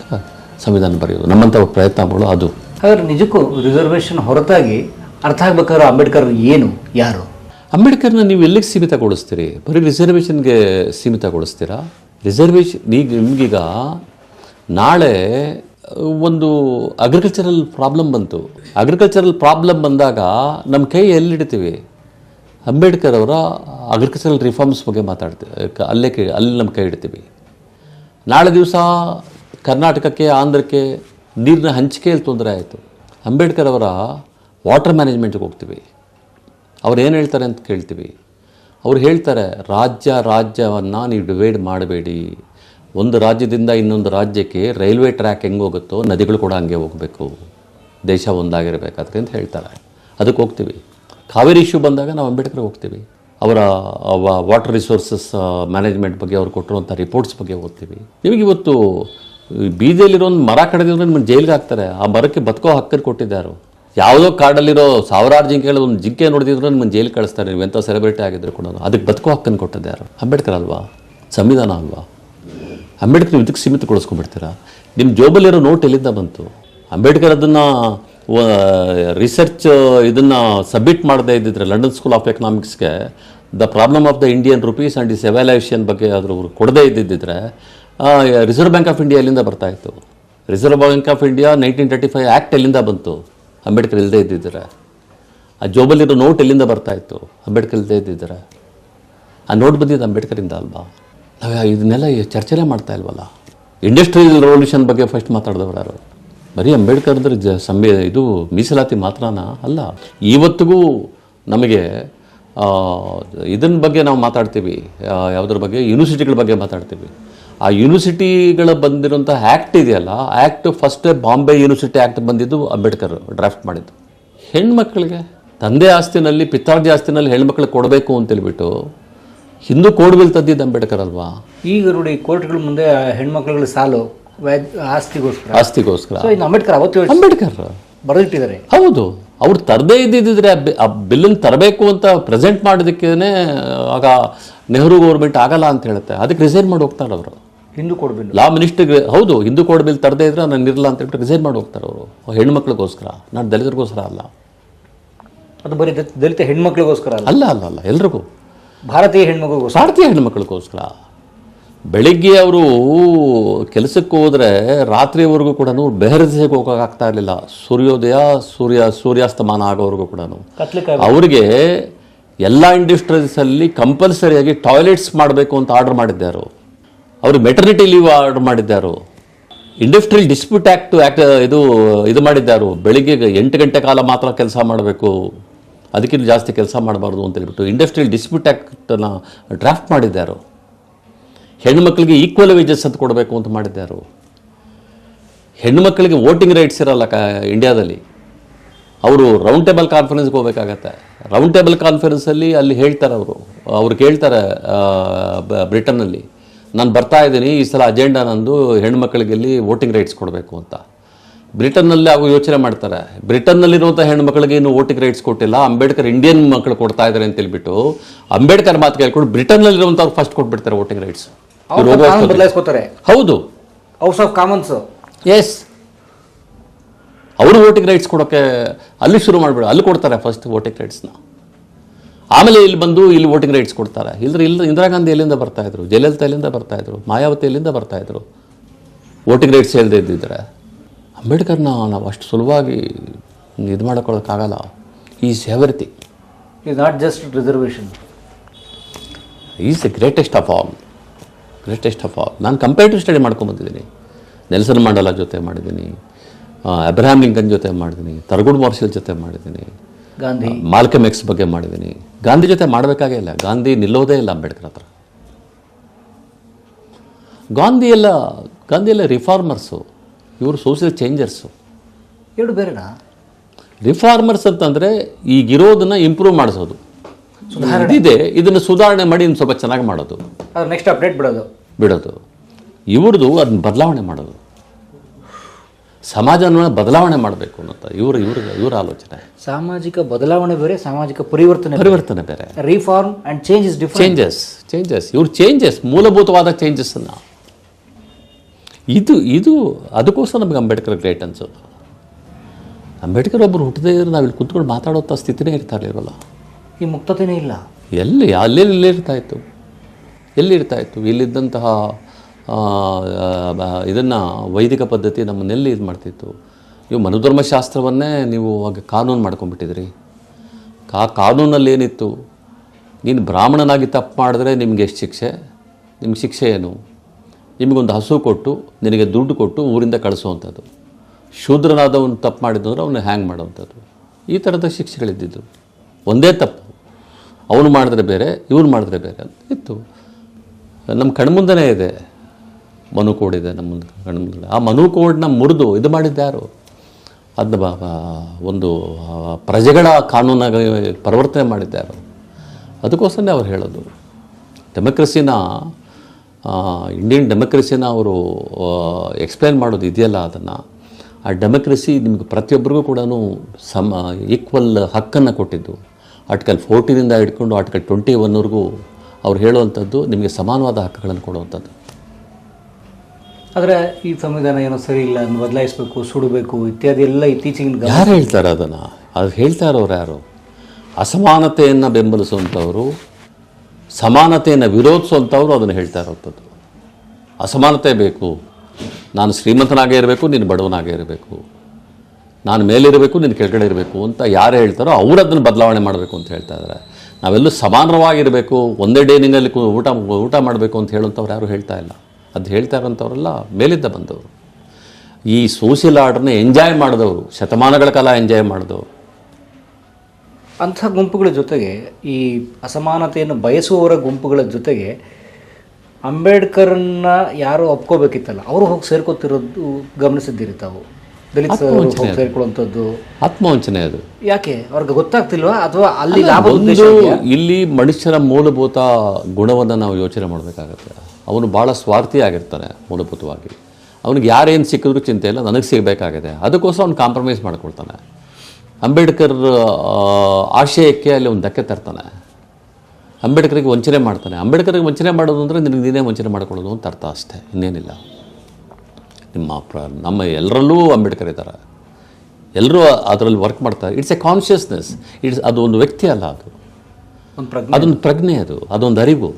ಸಂವಿಧಾನ ಬರೆಯೋದು. ನಮ್ಮಂಥ ಪ್ರಯತ್ನಗಳು ಅದು. ಹಾಗಾದ್ರೆ ನಿಜಕ್ಕೂ ರಿಸರ್ವೇಷನ್ ಹೊರತಾಗಿ ಅರ್ಥ ಆಗ್ಬೇಕಾದ್ರೆ ಅಂಬೇಡ್ಕರ್ ಏನು ಯಾರು? ಅಂಬೇಡ್ಕರ್ನ ನೀವು ಎಲ್ಲಿಗೆ ಸೀಮಿತಗೊಳಿಸ್ತೀರಿ? ಬರೀ ರಿಸರ್ವೇಷನ್ಗೆ ಸೀಮಿತಗೊಳಿಸ್ತೀರಾ? ರಿಸರ್ವೇಷನ್ ಈಗ ನಿಮಗೀಗ ನಾಳೆ ಒಂದು ಅಗ್ರಿಕಲ್ಚರಲ್ ಪ್ರಾಬ್ಲಮ್ ಬಂತು. ಅಗ್ರಿಕಲ್ಚರಲ್ ಪ್ರಾಬ್ಲಮ್ ಬಂದಾಗ ನಮ್ಮ ಕೈ ಎಲ್ಲಿಡ್ತೀವಿ? ಅಂಬೇಡ್ಕರ್ ಅವರ ಅಗ್ರಿಕಲ್ಚರಲ್ ರಿಫಾರ್ಮ್ಸ್ ಬಗ್ಗೆ ಮಾತಾಡ್ತೀವಿ ಅಲ್ಲೇ ಕೈ ಅಲ್ಲಿ ನಮ್ಮ ಕೈ ಇಡ್ತೀವಿ. ನಾಳೆ ದಿವಸ ಕರ್ನಾಟಕಕ್ಕೆ, ಆಂಧ್ರಕ್ಕೆ ನೀರಿನ ಹಂಚಿಕೆಯಲ್ಲಿ ತೊಂದರೆ ಆಯಿತು. ಅಂಬೇಡ್ಕರ್ ಅವರ ವಾಟರ್ ಮ್ಯಾನೇಜ್ಮೆಂಟ್ಗೆ ಹೋಗ್ತೀವಿ. ಅವ್ರು ಏನು ಹೇಳ್ತಾರೆ ಅಂತ ಕೇಳ್ತೀವಿ. ಅವ್ರು ಹೇಳ್ತಾರೆ, ರಾಜ್ಯ, ರಾಜ್ಯವನ್ನು ನೀವು ಡಿವೈಡ್ ಮಾಡಬೇಡಿ. ಒಂದು ರಾಜ್ಯದಿಂದ ಇನ್ನೊಂದು ರಾಜ್ಯಕ್ಕೆ ರೈಲ್ವೆ ಟ್ರ್ಯಾಕ್ ಹೆಂಗೆ ಹೋಗುತ್ತೋ ನದಿಗಳು ಕೂಡ ಹಂಗೆ ಹೋಗಬೇಕು. ದೇಶ ಒಂದಾಗಿರಬೇಕಾದ್ರೆ ಅಂತ ಹೇಳ್ತಾರೆ. ಅದಕ್ಕೆ ಹೋಗ್ತೀವಿ. ಕಾವೇರಿ ಇಶ್ಯೂ ಬಂದಾಗ ನಾವು ಅಂಬೇಡ್ಕರ್ ಹೋಗ್ತೀವಿ. ಅವರ ವಾಟರ್ ರಿಸೋರ್ಸಸ್ ಮ್ಯಾನೇಜ್ಮೆಂಟ್ ಬಗ್ಗೆ ಅವ್ರು ಕೊಟ್ಟಿರುವಂಥ ರಿಪೋರ್ಟ್ಸ್ ಬಗ್ಗೆ ಓದ್ತೀವಿ ನಿಮಗೆ ಇವತ್ತು ಈ ಬೀದಿಯಲ್ಲಿರೋ ಒಂದು ಮರ ಕಡಿದ್ರೆ ನಿಮ್ಮನ್ನು ಜೈಲಿಗೆ ಹಾಕ್ತಾರೆ. ಆ ಮರಕ್ಕೆ ಬದುಕೋ ಹಕ್ಕನ್ನು ಕೊಟ್ಟಿದ್ದಾರೆ ಯಾವುದೋ ಕಾಡಲ್ಲಿರೋ ಸಾವಿರಾರು ಜಿಂಕೆಗಳು ಒಂದು ಜಿಂಕೆ ನೋಡಿದ್ರೆ ನಿಮ್ಮನ್ನು ಜೈಲಿಗೆ ಕಳಿಸ್ತಾರೆ. ನೀವು ಎಂಥ ಸೆಲೆಬ್ರಿಟಿ ಆಗಿದ್ರು ಕೂಡ. ಅದಕ್ಕೆ ಬದುಕೋ ಹಕ್ಕನ್ನು ಕೊಟ್ಟಿದ್ದೆ ಯಾರು ಅಂಬೇಡ್ಕರ್ ಅಲ್ವಾ? ಸಂವಿಧಾನ ಅಲ್ವಾ? ಅಂಬೇಡ್ಕರ್ ಇದಕ್ಕೆ ಸೀಮಿತಗೊಳಿಸ್ಕೊಂಡ್ಬಿಡ್ತೀರಾ ನಿಮ್ಮ ಜೋಬಲ್ಲಿರೋ ನೋಟ್ ಎಲ್ಲಿಂದ ಬಂತು? ಅಂಬೇಡ್ಕರ್ ಅದನ್ನು ರಿಸರ್ಚ್ ಇದನ್ನು ಸಬ್ಮಿಟ್ ಮಾಡದೇ ಇದ್ದಿದ್ರೆ London school of ಎಕನಾಮಿಕ್ಸ್ಗೆ the problem of the Indian rupees and is evaluation ಬಗ್ಗೆ ಆದರೂ ಕೊಡದೇ ಇದ್ದಿದ್ದರೆ ರಿಸರ್ವ್ ಬ್ಯಾಂಕ್ ಆಫ್ ಇಂಡಿಯಾ ಎಲ್ಲಿಂದ ಬರ್ತಾ ಇತ್ತು. Reserve bank of India nineteen thirty five act ಎಲ್ಲಿಂದ ಬಂತು. ಅಂಬೇಡ್ಕರ್ ಇಲ್ಲದೇ ಇದ್ದಿದ್ದರೆ. ಆ ಜೋಬಲ್ಲಿರೋ ನೋಟ್ ಎಲ್ಲಿಂದ ಬರ್ತಾ ಇತ್ತು. ಅಂಬೇಡ್ಕರ್ ಇಲ್ಲದೇ ಇದ್ದಿದ್ದರೆ. ಆ ನೋಟ್ ಬಂದಿದ್ದು ಅಂಬೇಡ್ಕರಿಂದ ಅಲ್ವಾ? ನಾವು ಇದನ್ನೆಲ್ಲ ಚರ್ಚೆನೇ ಮಾಡ್ತಾ ಇಲ್ವಲ್ಲ? ಇಂಡಸ್ಟ್ರಿಯಲ್ ರೆವಲ್ಯೂಷನ್ ಬಗ್ಗೆ ಫಸ್ಟ್ ಮಾತಾಡಿದವರು ಯಾರು? ಬರೀ ಅಂಬೇಡ್ಕರ್ ಅಂದ್ರೆ ಜ, ಸಂಬೆ, ಇದು ಮೀಸಲಾತಿ ಮಾತ್ರನ? ಅಲ್ಲ. ಇವತ್ತಿಗೂ ನಮಗೆ ಇದನ್ನ ಬಗ್ಗೆ ನಾವು ಮಾತಾಡ್ತೀವಿ. ಯಾವುದ್ರ ಬಗ್ಗೆ? ಯೂನಿವರ್ಸಿಟಿಗಳ ಬಗ್ಗೆ ಮಾತಾಡ್ತೀವಿ. ಆ ಯೂನಿವರ್ಸಿಟಿಗಳ ಬಂದಿರುವಂಥ ಆ್ಯಕ್ಟ್ ಇದೆಯಲ್ಲ act first Bombay university act ಬಂದಿದ್ದು ಅಂಬೇಡ್ಕರ್ ಡ್ರಾಫ್ಟ್ ಮಾಡಿದ್ದು. ಹೆಣ್ಮಕ್ಳಿಗೆ ತಂದೆ ಆಸ್ತಿನಲ್ಲಿ ಪಿತಾರ್ಜಿ ಆಸ್ತಿನಲ್ಲಿ ಹೆಣ್ಮಕ್ಳಿಗೆ ಕೊಡಬೇಕು ಅಂತೇಳ್ಬಿಟ್ಟು ಹಿಂದೂ ಕೋಡ್ ಬಿಲ್ ತಂದಿದ್ದು ಅಂಬೇಡ್ಕರ್ ಅಲ್ವಾ? ಈಗ ನೋಡಿ ಕೋರ್ಟ್ಗಳ ಮುಂದೆ ಹೆಣ್ಮಕ್ಳುಗಳ ಸಾಲು ಆಸ್ತಿಗೋಸ್ಕರ. ಆಸ್ತಿಗೋಸ್ಕರ. ಅಂಬೇಡ್ಕರ್ ಅವತ್ತು ಅಂಬೇಡ್ಕರ್. ಬರೆದಿಟ್ಟಿದ್ದಾರೆ. ಹೌದು. ಅವ್ರು ತರದೇ ಇದ್ದಿದ್ದರೆ ಆ ಬಿಲ್ಲನ್ನು ತರಬೇಕು ಅಂತ ಪ್ರೆಸೆಂಟ್ ಮಾಡೋದಕ್ಕೇನೆ ಆಗ ನೆಹರು ಗೌರ್ಮೆಂಟ್ ಆಗಲ್ಲ ಅಂತ ಹೇಳುತ್ತೆ. ಅದಕ್ಕೆ ರಿಸೈನ್ ಮಾಡಿ ಹೋಗ್ತಾರೆ ಅವರು ಹಿಂದೂ ಕೊಡ್ಬಿಲ್ಲ ಲಾ ಮಿನಿಸ್ಟರ್ಗೆ ಹೌದು ಹಿಂದೂ ಕೋಡ್ ಬಿಲ್ ತರದೇ ಇದ್ರೆ ನಾನು ಇರಲ್ಲ ಅಂತ ಹೇಳ್ಬಿಟ್ಟು ರಿಸೈನ್ ಮಾಡಿ ಹೋಗ್ತಾರೆ ಅವರು. ಹೆಣ್ಮಕ್ಳಿಗೋಸ್ಕರ ನಾನು ದಲಿತರಿಗೋಸ್ಕರ ಅಲ್ಲ. ಅದು ಬರೀ ದಲಿತ ಹೆಣ್ಮಕ್ಳಿಗೋಸ್ಕರ ಅಲ್ಲ? ಅಲ್ಲ ಅಲ್ಲ ಎಲ್ರಿಗೂ. ಭಾರತೀಯ ಹೆಣ್ಮಕ್ಳಿಗೋಸ್ಕರ? ಭಾರತೀಯ ಹೆಣ್ಮಕ್ಳಿಗೋಸ್ಕರ. ಬೆಳಿಗ್ಗೆ ಅವರು ಕೆಲಸಕ್ಕೆ ಹೋದರೆ ರಾತ್ರಿವರೆಗೂ ಕೂಡ ಬೆಹರಿಸಿಗೆ ಹೋಗೋಕ್ಕಾಗ್ತಾ ಇರಲಿಲ್ಲ. ಸೂರ್ಯೋದಯ ಸೂರ್ಯ ಸೂರ್ಯಾಸ್ತಮಾನ ಆಗೋವರೆಗೂ ಕೂಡ ಅವ್ರಿಗೆ ಅವರಿಗೆ ಎಲ್ಲ ಇಂಡಸ್ಟ್ರೀಸಲ್ಲಿ ಕಂಪಲ್ಸರಿಯಾಗಿ ಟಾಯ್ಲೆಟ್ಸ್ ಮಾಡಬೇಕು ಅಂತ ಆರ್ಡರ್ ಮಾಡಿದ್ದಾರು ಅವರು ಮೆಟರ್ನಿಟಿ ಲೀವ್ ಆರ್ಡರ್ ಮಾಡಿದ್ದಾರು. ಇಂಡಸ್ಟ್ರಿಯಲ್ ಡಿಸ್ಪ್ಯೂಟ್ ಆ್ಯಕ್ಟ್ ಆ್ಯಕ್ಟ್ ಇದು ಇದು ಮಾಡಿದ್ದಾರು. ಬೆಳಿಗ್ಗೆ ಎಂಟು ಗಂಟೆ ಕಾಲ ಮಾತ್ರ ಕೆಲಸ ಮಾಡಬೇಕು. ಅದಕ್ಕಿಂತ ಜಾಸ್ತಿ ಕೆಲಸ ಮಾಡಬಾರ್ದು ಅಂತ ಹೇಳ್ಬಿಟ್ಟು ಇಂಡಸ್ಟ್ರಿಯಲ್ ಡಿಸ್ಪ್ಯೂಟ್ ಆ್ಯಕ್ಟನ್ನು ಡ್ರಾಫ್ಟ್ ಮಾಡಿದ್ದಾರು. ಹೆಣ್ಮಕ್ಳಿಗೆ ಈಕ್ವಲ್ ವೇಜಸ್ ಅಂತ ಕೊಡಬೇಕು ಅಂತ ಮಾಡಿದ್ದಾರು. ಹೆಣ್ಣುಮಕ್ಕಳಿಗೆ ವೋಟಿಂಗ್ ರೈಟ್ಸ್ ಇರಲ್ಲ ಕ ಇಂಡಿಯಾದಲ್ಲಿ ಅವರು ರೌಂಡ್ ಟೇಬಲ್ ಕಾನ್ಫರೆನ್ಸ್ಗೆ ಹೋಗ್ಬೇಕಾಗತ್ತೆ. ರೌಂಡ್ ಟೇಬಲ್ ಕಾನ್ಫರೆನ್ಸಲ್ಲಿ ಅಲ್ಲಿ ಹೇಳ್ತಾರೆ ಅವರು. ಅವ್ರು ಕೇಳ್ತಾರೆ ಬ್ರಿಟನ್ನಲ್ಲಿ ನಾನು ಬರ್ತಾ ಇದ್ದೀನಿ ಈ ಸಲ ಅಜೆಂಡಾ ನಂದು ಹೆಣ್ಮಕ್ಳಿಗೆ ಇಲ್ಲಿ ವೋಟಿಂಗ್ ರೈಟ್ಸ್ ಕೊಡಬೇಕು ಅಂತ. ಬ್ರಿಟನ್ನಲ್ಲಿ ಅವರು ಯೋಚನೆ ಮಾಡ್ತಾರೆ. ಬ್ರಿಟನ್ನಲ್ಲಿರುವಂಥ ಹೆಣ್ಮಕ್ಳಿಗೆ ಇನ್ನು ವೋಟಿಂಗ್ ರೈಟ್ಸ್ ಕೊಟ್ಟಿಲ್ಲ ಅಂಬೇಡ್ಕರ್ ಇಂಡಿಯನ್ ಮಕ್ಕಳು ಕೊಡ್ತಾ ಇದ್ದಾರೆ ಅಂತ ಹೇಳ್ಬಿಟ್ಟು ಅಂಬೇಡ್ಕರ್ ಮಾತು ಕೇಳ್ಕೊಂಡು ಬ್ರಿಟನ್ನಲ್ಲಿರುವಂಥವ್ರು ಫಸ್ಟ್ ಕೊಟ್ಬಿಡ್ತಾರೆ ವೋಟಿಂಗ್ ರೈಟ್ಸ್ ಹೌದು. ಹೌಸ್ ಆಫ್ ಕಾಮನ್ಸ್ ಎಸ್ ಅವರು ವೋಟಿಂಗ್ ರೈಟ್ಸ್ ಕೊಡೋಕ್ಕೆ ಅಲ್ಲಿ ಶುರು ಮಾಡಿಬಿಡು ಅಲ್ಲಿ ಕೊಡ್ತಾರೆ ಫಸ್ಟ್ ವೋಟಿಂಗ್ ರೈಟ್ಸ್ನ ಆಮೇಲೆ ಇಲ್ಲಿ ಬಂದು ಇಲ್ಲಿ ವೋಟಿಂಗ್ ರೈಟ್ಸ್ ಕೊಡ್ತಾರೆ. ಇಲ್ಲದ್ರೆ ಇಲ್ಲ ಇಂದಿರಾ ಗಾಂಧಿ ಎಲ್ಲಿಂದ ಬರ್ತಾ ಇದ್ರು? ಜಯಲಲಿತಾ ಎಲ್ಲಿಂದ ಬರ್ತಾ ಇದ್ರು? ಮಾಯಾವತಿ ಎಲ್ಲಿಂದ ಬರ್ತಾ ಇದ್ರು? ವೋಟಿಂಗ್ ರೈಟ್ಸ್ ಹೇಳದೇ ಇದ್ದಿದ್ರೆ? ಅಂಬೇಡ್ಕರ್ನ ನಾವು ಅಷ್ಟು ಸುಲಭವಾಗಿ ಇದು ಮಾಡ್ಕೊಳಕ್ಕಾಗಲ್ಲ is everything is not just reservation is the greatest of all greatest of all ನಾನು ಕಂಪೇರಿಟಿವ್ ಸ್ಟಡಿ ಮಾಡ್ಕೊಂಬಂದಿದ್ದೀನಿ ನೆಲ್ಸನ್ ಮಂಡಲ ಜೊತೆ ಮಾಡಿದ್ದೀನಿ. ಅಬ್ರಹಾಮ್ ಲಿಂಕನ್ ಜೊತೆ ಮಾಡಿದ್ದೀನಿ. ತರಗುಡ್ ಮಾರ್ಷಲ್ ಜೊತೆ ಮಾಡಿದ್ದೀನಿ. ಗಾಂಧಿ. ಮಾಲ್ಕಮ್ ಎಕ್ಸ್ ಬಗ್ಗೆ ಮಾಡಿದ್ದೀನಿ. ಗಾಂಧಿ ಜೊತೆ ಮಾಡಬೇಕಾಗೇ ಇಲ್ಲ. ಗಾಂಧಿ ನಿಲ್ಲೋದೇ ಇಲ್ಲ ಅಂಬೇಡ್ಕರ್ ಹತ್ರ. ಗಾಂಧಿ ಎಲ್ಲ ಗಾಂಧಿ ಎಲ್ಲ ರಿಫಾರ್ಮರ್ಸು. ಇವರು ಸೋಷಿಯಲ್ ಚೇಂಜರ್ಸು. ಎರಡು ಬೇರೆನಾ? ರಿಫಾರ್ಮರ್ಸ್ ಅಂತಂದರೆ ಈಗಿರೋದನ್ನು ಇಂಪ್ರೂವ್ ಮಾಡಿಸೋದು. ಇದೆ ಇದನ್ನು ಸುಧಾರಣೆ ಮಾಡಿ ಇನ್ನು ಸ್ವಲ್ಪ ಚೆನ್ನಾಗಿ ಮಾಡೋದು. ನೆಕ್ಸ್ಟ್ ಅಪ್ಡೇಟ್ ಬಿಡೋದು. ಬಿಡೋದು. ಇವ್ರದ್ದು ಅದನ್ನ ಬದಲಾವಣೆ ಮಾಡೋದು. ಸಮಾಜನ ಬದಲಾವಣೆ ಮಾಡಬೇಕು ಅನ್ನೋದು ಇವರು ಇವ್ರ ಇವರ ಆಲೋಚನೆ. ಸಾಮಾಜಿಕ ಬದಲಾವಣೆ ಬೇರೆ ಸಾಮಾಜಿಕ ಪರಿವರ್ತನೆ ಪರಿವರ್ತನೆ ಬೇರೆ. Reform and changes changes changes ಇವ್ರು ಚೇಂಜಸ್ ಮೂಲಭೂತವಾದ ಚೇಂಜಸ್ಸನ್ನು ಇದು ಇದು ಅದಕ್ಕೋಸ್ಕರ ನಮಗೆ ಅಂಬೇಡ್ಕರ್ ಗ್ರೇಟ್ ಅನ್ಸೋದು ಅಂಬೇಡ್ಕರ್ ಒಬ್ಬರು ಹುಟ್ಟದೇ ಇದ್ರೆ ನಾವಿಲ್ಲಿ ಕುತ್ಕೊಂಡು ಮಾತಾಡೋಂಥ ಸ್ಥಿತಿನೇ ಇರ್ತಾ ಇರಲಿಲ್ವಲ್ಲ? ಈ ಮುಕ್ತತೆನೇ ಇಲ್ಲ. ಎಲ್ಲಿ ಅಲ್ಲೆಲ್ಲಿ ಇರ್ತಾ ಇತ್ತು? ಎಲ್ಲಿ ಇರ್ತಾ ಇತ್ತು? ಇಲ್ಲಿದ್ದಂತಹ ಇದನ್ನು ವೈದಿಕ ಪದ್ಧತಿ ನಮ್ಮನ್ನೆಲ್ಲಿ ಇದು ಮಾಡ್ತಿತ್ತು? ನೀವು ಮನೋಧರ್ಮಶಾಸ್ತ್ರವನ್ನೇ ನೀವು ಆಗ ಕಾನೂನು ಮಾಡ್ಕೊಂಡ್ಬಿಟ್ಟಿದ್ರಿ. ಕಾ, ಕಾನೂನಲ್ಲಿ ಏನಿತ್ತು? ನೀನು ಬ್ರಾಹ್ಮಣನಾಗಿ ತಪ್ಪು ಮಾಡಿದ್ರೆ ನಿಮಗೆ ಎಷ್ಟು ಶಿಕ್ಷೆ? ನಿಮ್ಗೆ ಶಿಕ್ಷೆ ಏನು? ನಿಮಗೊಂದು ಹಸು ಕೊಟ್ಟು, ನಿನಗೆ ದುಡ್ಡು ಕೊಟ್ಟು ಊರಿಂದ ಕಳಿಸುವಂಥದ್ದು. ಶೂದ್ರನಾದವನು ತಪ್ಪು ಮಾಡಿದ್ದು ಅಂದ್ರೆ ಅವನು ಹ್ಯಾಂಗ್ ಮಾಡೋವಂಥದ್ದು? ಈ ಥರದ ಶಿಕ್ಷೆಗಳಿದ್ದಿದ್ದು. ಒಂದೇ ತಪ್ಪು. ಅವನು ಮಾಡಿದ್ರೆ ಬೇರೆ, ಇವನು ಮಾಡಿದ್ರೆ ಬೇರೆ ಅಂತ ಇತ್ತು. ನಮ್ಮ ಕಣ್ಮುಂದನೇ ಇದೆ. ಮನು ಕೋಡ್ ಇದೆ ನಮ್ಮ ಮುಂದೆ ಕಣ್ಮುಂದೆ ಆ ಮನು ಕೋಡ್ನ ಮುರಿದು ಇದು ಮಾಡಿದ್ದ್ಯಾರು ಅದನ್ನ ಒಂದು ಪ್ರಜೆಗಳ ಕಾನೂನಾಗಿ ಪರಿವರ್ತನೆ ಮಾಡಿದ್ದ್ಯಾರು ಅದಕ್ಕೋಸ್ಕರನೇ ಅವ್ರು ಹೇಳೋದು. ಡೆಮೊಕ್ರೆಸಿನ ಇಂಡಿಯನ್ ಡೆಮೊಕ್ರೆಸಿನ ಅವರು ಎಕ್ಸ್ಪ್ಲೈನ್ ಮಾಡೋದು ಇದೆಯಲ್ಲ ಅದನ್ನು. ಆ ಡೆಮೋಕ್ರಸಿ ನಿಮಗೆ ಪ್ರತಿಯೊಬ್ಬರಿಗೂ ಕೂಡ ಸಮ, ಈಕ್ವಲ್ ಹಕ್ಕನ್ನು ಕೊಟ್ಟಿದ್ದು. ಆರ್ಟಿಕಲ್ ಫೋರ್ಟೀನಿಂದ ಹಿಡ್ಕೊಂಡು ಆರ್ಟಿಕಲ್ ಟ್ವೆಂಟಿ ಒನ್ವರೆಗೂ ಅವ್ರು ಹೇಳುವಂಥದ್ದು ನಿಮಗೆ ಸಮಾನವಾದ ಹಕ್ಕುಗಳನ್ನು ಕೊಡುವಂಥದ್ದು. ಆದರೆ ಈ ಸಂವಿಧಾನ ಏನೋ ಸರಿ ಇಲ್ಲ, ಅದನ್ನು ಬದಲಾಯಿಸಬೇಕು, ಸುಡಬೇಕು, ಇತ್ಯಾದಿ ಎಲ್ಲ ಇತ್ತೀಚಿನ ಯಾರು ಹೇಳ್ತಾರೆ ಅದನ್ನು? ಅದು ಹೇಳ್ತಾ ಇರೋರು ಯಾರು? ಅಸಮಾನತೆಯನ್ನು ಬೆಂಬಲಿಸುವಂಥವರು, ಸಮಾನತೆಯನ್ನು ವಿರೋಧಿಸುವಂಥವ್ರು ಅದನ್ನು ಹೇಳ್ತಾ ಇರೋಂಥದ್ದು. ಅಸಮಾನತೆ ಬೇಕು. ನಾನು ಶ್ರೀಮಂತನಾಗೇ ಇರಬೇಕು, ನೀನು ಬಡವನಾಗೇ ಇರಬೇಕು. ನಾನು ಮೇಲಿರಬೇಕು, ನೀನು ಕೆಳಗಡೆ ಇರಬೇಕು ಅಂತ ಯಾರು ಹೇಳ್ತಾರೋ ಅವ್ರು ಅದನ್ನು ಬದಲಾವಣೆ ಮಾಡಬೇಕು ಅಂತ ಹೇಳ್ತಾ ಇದ್ದಾರೆ ನಾವೆಲ್ಲೂ ಸಮಾನವಾಗಿರಬೇಕು, ಒಂದೇ ಡೇನಿಂಗಲ್ಲಿ ಊಟ ಊಟ ಮಾಡಬೇಕು ಅಂತ ಹೇಳುವಂಥವ್ರು ಯಾರು ಹೇಳ್ತಾ ಇಲ್ಲ. ಅದು ಹೇಳ್ತಾ ಇರೋಂಥವ್ರೆಲ್ಲ ಮೇಲಿದ್ದ ಬಂದವರು. ಈ ಸೋಷಿಯಲ್ ಆರ್ಡರ್ನ ಎಂಜಾಯ್ ಮಾಡಿದವರು, ಶತಮಾನಗಳ ಕಾಲ ಎಂಜಾಯ್ ಮಾಡಿದವರು. ಅಂಥ ಗುಂಪುಗಳ ಜೊತೆಗೆ, ಈ ಅಸಮಾನತೆಯನ್ನು ಬಯಸುವವರ ಗುಂಪುಗಳ ಜೊತೆಗೆ, ಅಂಬೇಡ್ಕರನ್ನ ಯಾರು ಒಪ್ಕೋಬೇಕಿತ್ತಲ್ಲ, ಅವರು ಹೋಗಿ ಸೇರ್ಕೋತಿರೋದು ಗಮನಿಸಿದ್ದೀರಿ ತಾವು. ದಲಿತ ಆತ್ಮವಂಚನೆ ಅದು. ಸೇರ್ಕೊಳ್ಳುವಂಥದ್ದು. ಆತ್ಮವಂಚನೆ ಅದು. ಯಾಕೆ? ಅವ್ರಿಗೆ ಗೊತ್ತಾಗ್ತಿಲ್ವಾ? ಅಥವಾ ಅಲ್ಲಿ ಅಲ್ಲ, ಒಂದು ಇಲ್ಲಿ ಮನುಷ್ಯನ ಮೂಲಭೂತ ಗುಣವನ್ನು ನಾವು ಯೋಚನೆ ಮಾಡಬೇಕಾಗತ್ತೆ. ಅವನು ಭಾಳ ಸ್ವಾರ್ಥಿ ಆಗಿರ್ತಾನೆ ಮೂಲಭೂತವಾಗಿ. ಅವನಿಗೆ ಯಾರೇನು ಸಿಕ್ಕಿದ್ರು ಚಿಂತೆ ಇಲ್ಲ ನನಗೆ ಸಿಗಬೇಕಾಗಿದೆ. ಅದಕ್ಕೋಸ್ಕರ ಅವ್ನು ಕಾಂಪ್ರಮೈಸ್ ಮಾಡ್ಕೊಳ್ತಾನೆ. ಅಂಬೇಡ್ಕರ್ ಆಶಯಕ್ಕೆ ಅಲ್ಲಿ ಒಂದು ಧಕ್ಕೆ ತರ್ತಾನೆ. ಅಂಬೇಡ್ಕರ್ಗೆ ವಂಚನೆ ಮಾಡ್ತಾನೆ. ಅಂಬೇಡ್ಕರ್ಗೆ ವಂಚನೆ ಮಾಡೋದು ಅಂದರೆ ನಿನಗೆ ನೀನೇ ವಂಚನೆ ಮಾಡ್ಕೊಳ್ಳೋದು ಅಂತ ಅರ್ಥ ಅಷ್ಟೇ ಇನ್ನೇನಿಲ್ಲ. ನಿಮ್ಮ ಪ್ರ ನಮ್ಮ ಎಲ್ಲರಲ್ಲೂ ಅಂಬೇಡ್ಕರ್ ಇದ್ದಾರೆ. ಎಲ್ಲರೂ ಅದರಲ್ಲಿ ವರ್ಕ್ ಮಾಡ್ತಾರೆ ಇಟ್ಸ್ ಎ ಕಾನ್ಷಿಯಸ್ನೆಸ್ ಇಟ್ಸ್ ಅದು ಒಂದು ವ್ಯಕ್ತಿ ಅಲ್ಲ ಅದು. ಅದೊಂದು ಪ್ರಜ್ಞೆ ಅದು ಅದೊಂದು ಅರಿವು.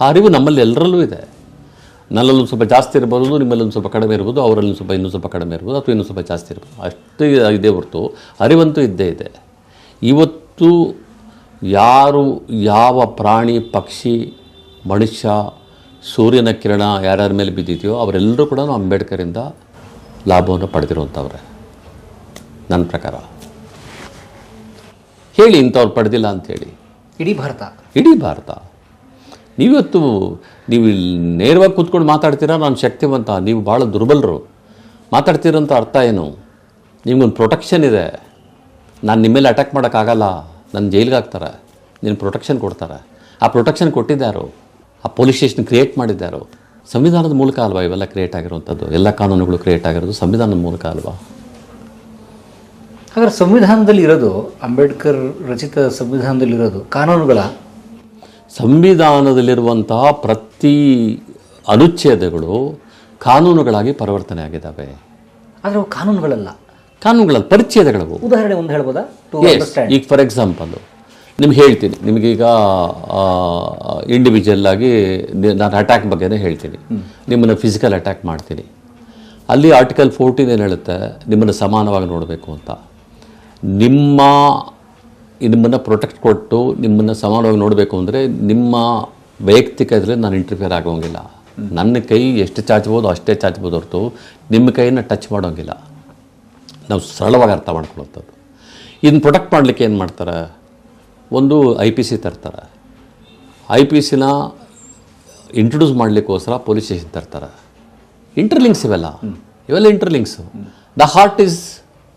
ಆ ಅರಿವು ನಮ್ಮಲ್ಲಿ ಎಲ್ಲರಲ್ಲೂ ಇದೆ. ನನ್ನಲ್ಲೊಂದು ಸ್ವಲ್ಪ ಜಾಸ್ತಿ ಇರ್ಬೋದು ನಿಮ್ಮಲ್ಲಿ ಒಂದು ಸ್ವಲ್ಪ ಕಡಿಮೆ ಇರ್ಬೋದು ಅವರಲ್ಲಿ ಸ್ವಲ್ಪ ಇನ್ನೂ ಸ್ವಲ್ಪ ಕಡಿಮೆ ಇರ್ಬೋದು ಅಥವಾ ಇನ್ನೂ ಸ್ವಲ್ಪ ಜಾಸ್ತಿ ಇರ್ಬೋದು. ಅಷ್ಟು ಇದೆ ಹೊರತು ಅರಿವಂತೂ ಇದ್ದೇ ಇದೆ. ಇವತ್ತು ಯಾರು ಯಾವ ಪ್ರಾಣಿ ಪಕ್ಷಿ ಮನುಷ್ಯ ಸೂರ್ಯನ ಕಿರಣ ಯಾರ್ಯಾರ ಮೇಲೆ ಬಿದ್ದಿದೆಯೋ ಅವರೆಲ್ಲರೂ ಕೂಡ ಅಂಬೇಡ್ಕರಿಂದ ಲಾಭವನ್ನು ಪಡೆದಿರುವಂಥವ್ರೆ. ನನ್ನ ಪ್ರಕಾರ. ಹೇಳಿ ಇಂಥವ್ರು ಪಡೆದಿಲ್ಲ ಅಂಥೇಳಿ. ಇಡೀ ಭಾರತ. ಇಡೀ ಭಾರತ. ನೀವಿವತ್ತು ನೀವು ನೇರವಾಗಿ ಕೂತ್ಕೊಂಡು ಮಾತಾಡ್ತೀರಾ? ನಾನು ಶಕ್ತಿವಂತ ನೀವು ಭಾಳ ದುರ್ಬಲರು. ಮಾತಾಡ್ತೀರಂತ ಅರ್ಥ ಏನು? ನಿಮಗೊಂದು ಪ್ರೊಟೆಕ್ಷನ್ ಇದೆ. ನಾನು ನಿಮ್ಮ ಮೇಲೆ ಅಟ್ಯಾಕ್ ಮಾಡೋಕ್ಕಾಗಲ್ಲ. ನನ್ನ ಜೈಲಿಗೆ ಹಾಕ್ತಾರೆ. ನಿನ್ನ ಪ್ರೊಟೆಕ್ಷನ್ ಕೊಡ್ತಾರೆ. ಆ ಪ್ರೊಟೆಕ್ಷನ್ ಕೊಟ್ಟಿದ್ದಾರು ಆ ಪೊಲೀಸ್ ಸ್ಟೇಷನ್ ಕ್ರಿಯೇಟ್ ಮಾಡಿದ್ದಾರೋ? ಸಂವಿಧಾನದ ಮೂಲಕ ಅಲ್ವಾ ಇವೆಲ್ಲ ಕ್ರಿಯೇಟ್ ಆಗಿರುವಂಥದ್ದು? ಎಲ್ಲ ಕಾನೂನುಗಳು ಕ್ರಿಯೇಟ್ ಆಗಿರೋದು ಸಂವಿಧಾನದ ಮೂಲಕ ಅಲ್ವಾ? ಹಾಗಾದ್ರೆ ಸಂವಿಧಾನದಲ್ಲಿ ಇರೋದು ಅಂಬೇಡ್ಕರ್ ರಚಿತ ಸಂವಿಧಾನದಲ್ಲಿ ಇರೋದು ಕಾನೂನುಗಳ? ಸಂವಿಧಾನದಲ್ಲಿರುವಂತಹ ಪ್ರತಿ ಅನುಚ್ಛೇದಗಳು ಕಾನೂನುಗಳಾಗಿ ಪರಿವರ್ತನೆ ಆಗಿದ್ದಾವೆ. ಆದರೆ ಅವು ಕಾನೂನುಗಳಲ್ಲ. ಕಾನೂನುಗಳ ಪರಿಚ್ಛೇದಗಳವು. ಉದಾಹರಣೆ ಒಂದು ಹೇಳ್ಬೋದಾ? ಈಗ ಫಾರ್ ಎಕ್ಸಾಂಪಲ್ ನಿಮ್ಗೆ ಹೇಳ್ತೀನಿ. ನಿಮಗೀಗ ಇಂಡಿವಿಜುವಲ್ ಆಗಿ ನಾನು ಅಟ್ಯಾಕ್ ಬಗ್ಗೆನೇ ಹೇಳ್ತೀನಿ. ನಿಮ್ಮನ್ನು ಫಿಸಿಕಲ್ ಅಟ್ಯಾಕ್ ಮಾಡ್ತೀನಿ. ಅಲ್ಲಿ ಆರ್ಟಿಕಲ್ ಫೋರ್ಟೀನ್ ಏನು ಹೇಳುತ್ತೆ? ನಿಮ್ಮನ್ನು ಸಮಾನವಾಗಿ ನೋಡಬೇಕು ಅಂತ. ನಿಮ್ಮ ನಿಮ್ಮನ್ನು ಪ್ರೊಟೆಕ್ಟ್ ಕೊಟ್ಟು ನಿಮ್ಮನ್ನು ಸಮಾನವಾಗಿ ನೋಡಬೇಕು ಅಂದರೆ ನಿಮ್ಮ ವೈಯಕ್ತಿಕ ಇದರಲ್ಲಿ ನಾನು ಇಂಟರ್ಫಿಯರ್ ಆಗೋಂಗಿಲ್ಲ. ನನ್ನ ಕೈ ಎಷ್ಟು ಚಾಚ್ಬೋದು ಅಷ್ಟೇ ಚಾಚ್ಬೋದು ಹೊರತು ನಿಮ್ಮ ಕೈಯನ್ನು ಟಚ್ ಮಾಡೋಂಗಿಲ್ಲ. ನಾವು ಸರಳವಾಗಿ ಅರ್ಥ ಮಾಡ್ಕೊಳ್ಳೋಂಥದ್ದು ಇದನ್ನು ಪ್ರೊಟೆಕ್ಟ್ ಮಾಡಲಿಕ್ಕೆ ಏನು ಮಾಡ್ತಾರೆ? ಒಂದು ಐ ಪಿ ಸಿ ತರ್ತಾರೆ. ಐ ಪಿ ಸಿನ ಇಂಟ್ರೊಡ್ಯೂಸ್ ಮಾಡಲಿಕ್ಕೋಸ್ಕರ ಪೊಲೀಸ್ ಸ್ಟೇಷನ್ ತರ್ತಾರೆ. ಇಂಟರ್ಲಿಂಕ್ಸ್ ಇವೆಲ್ಲ. ಇವೆಲ್ಲ ಇಂಟರ್ಲಿಂಕ್ಸು ದ ಹಾರ್ಟ್ ಈಸ್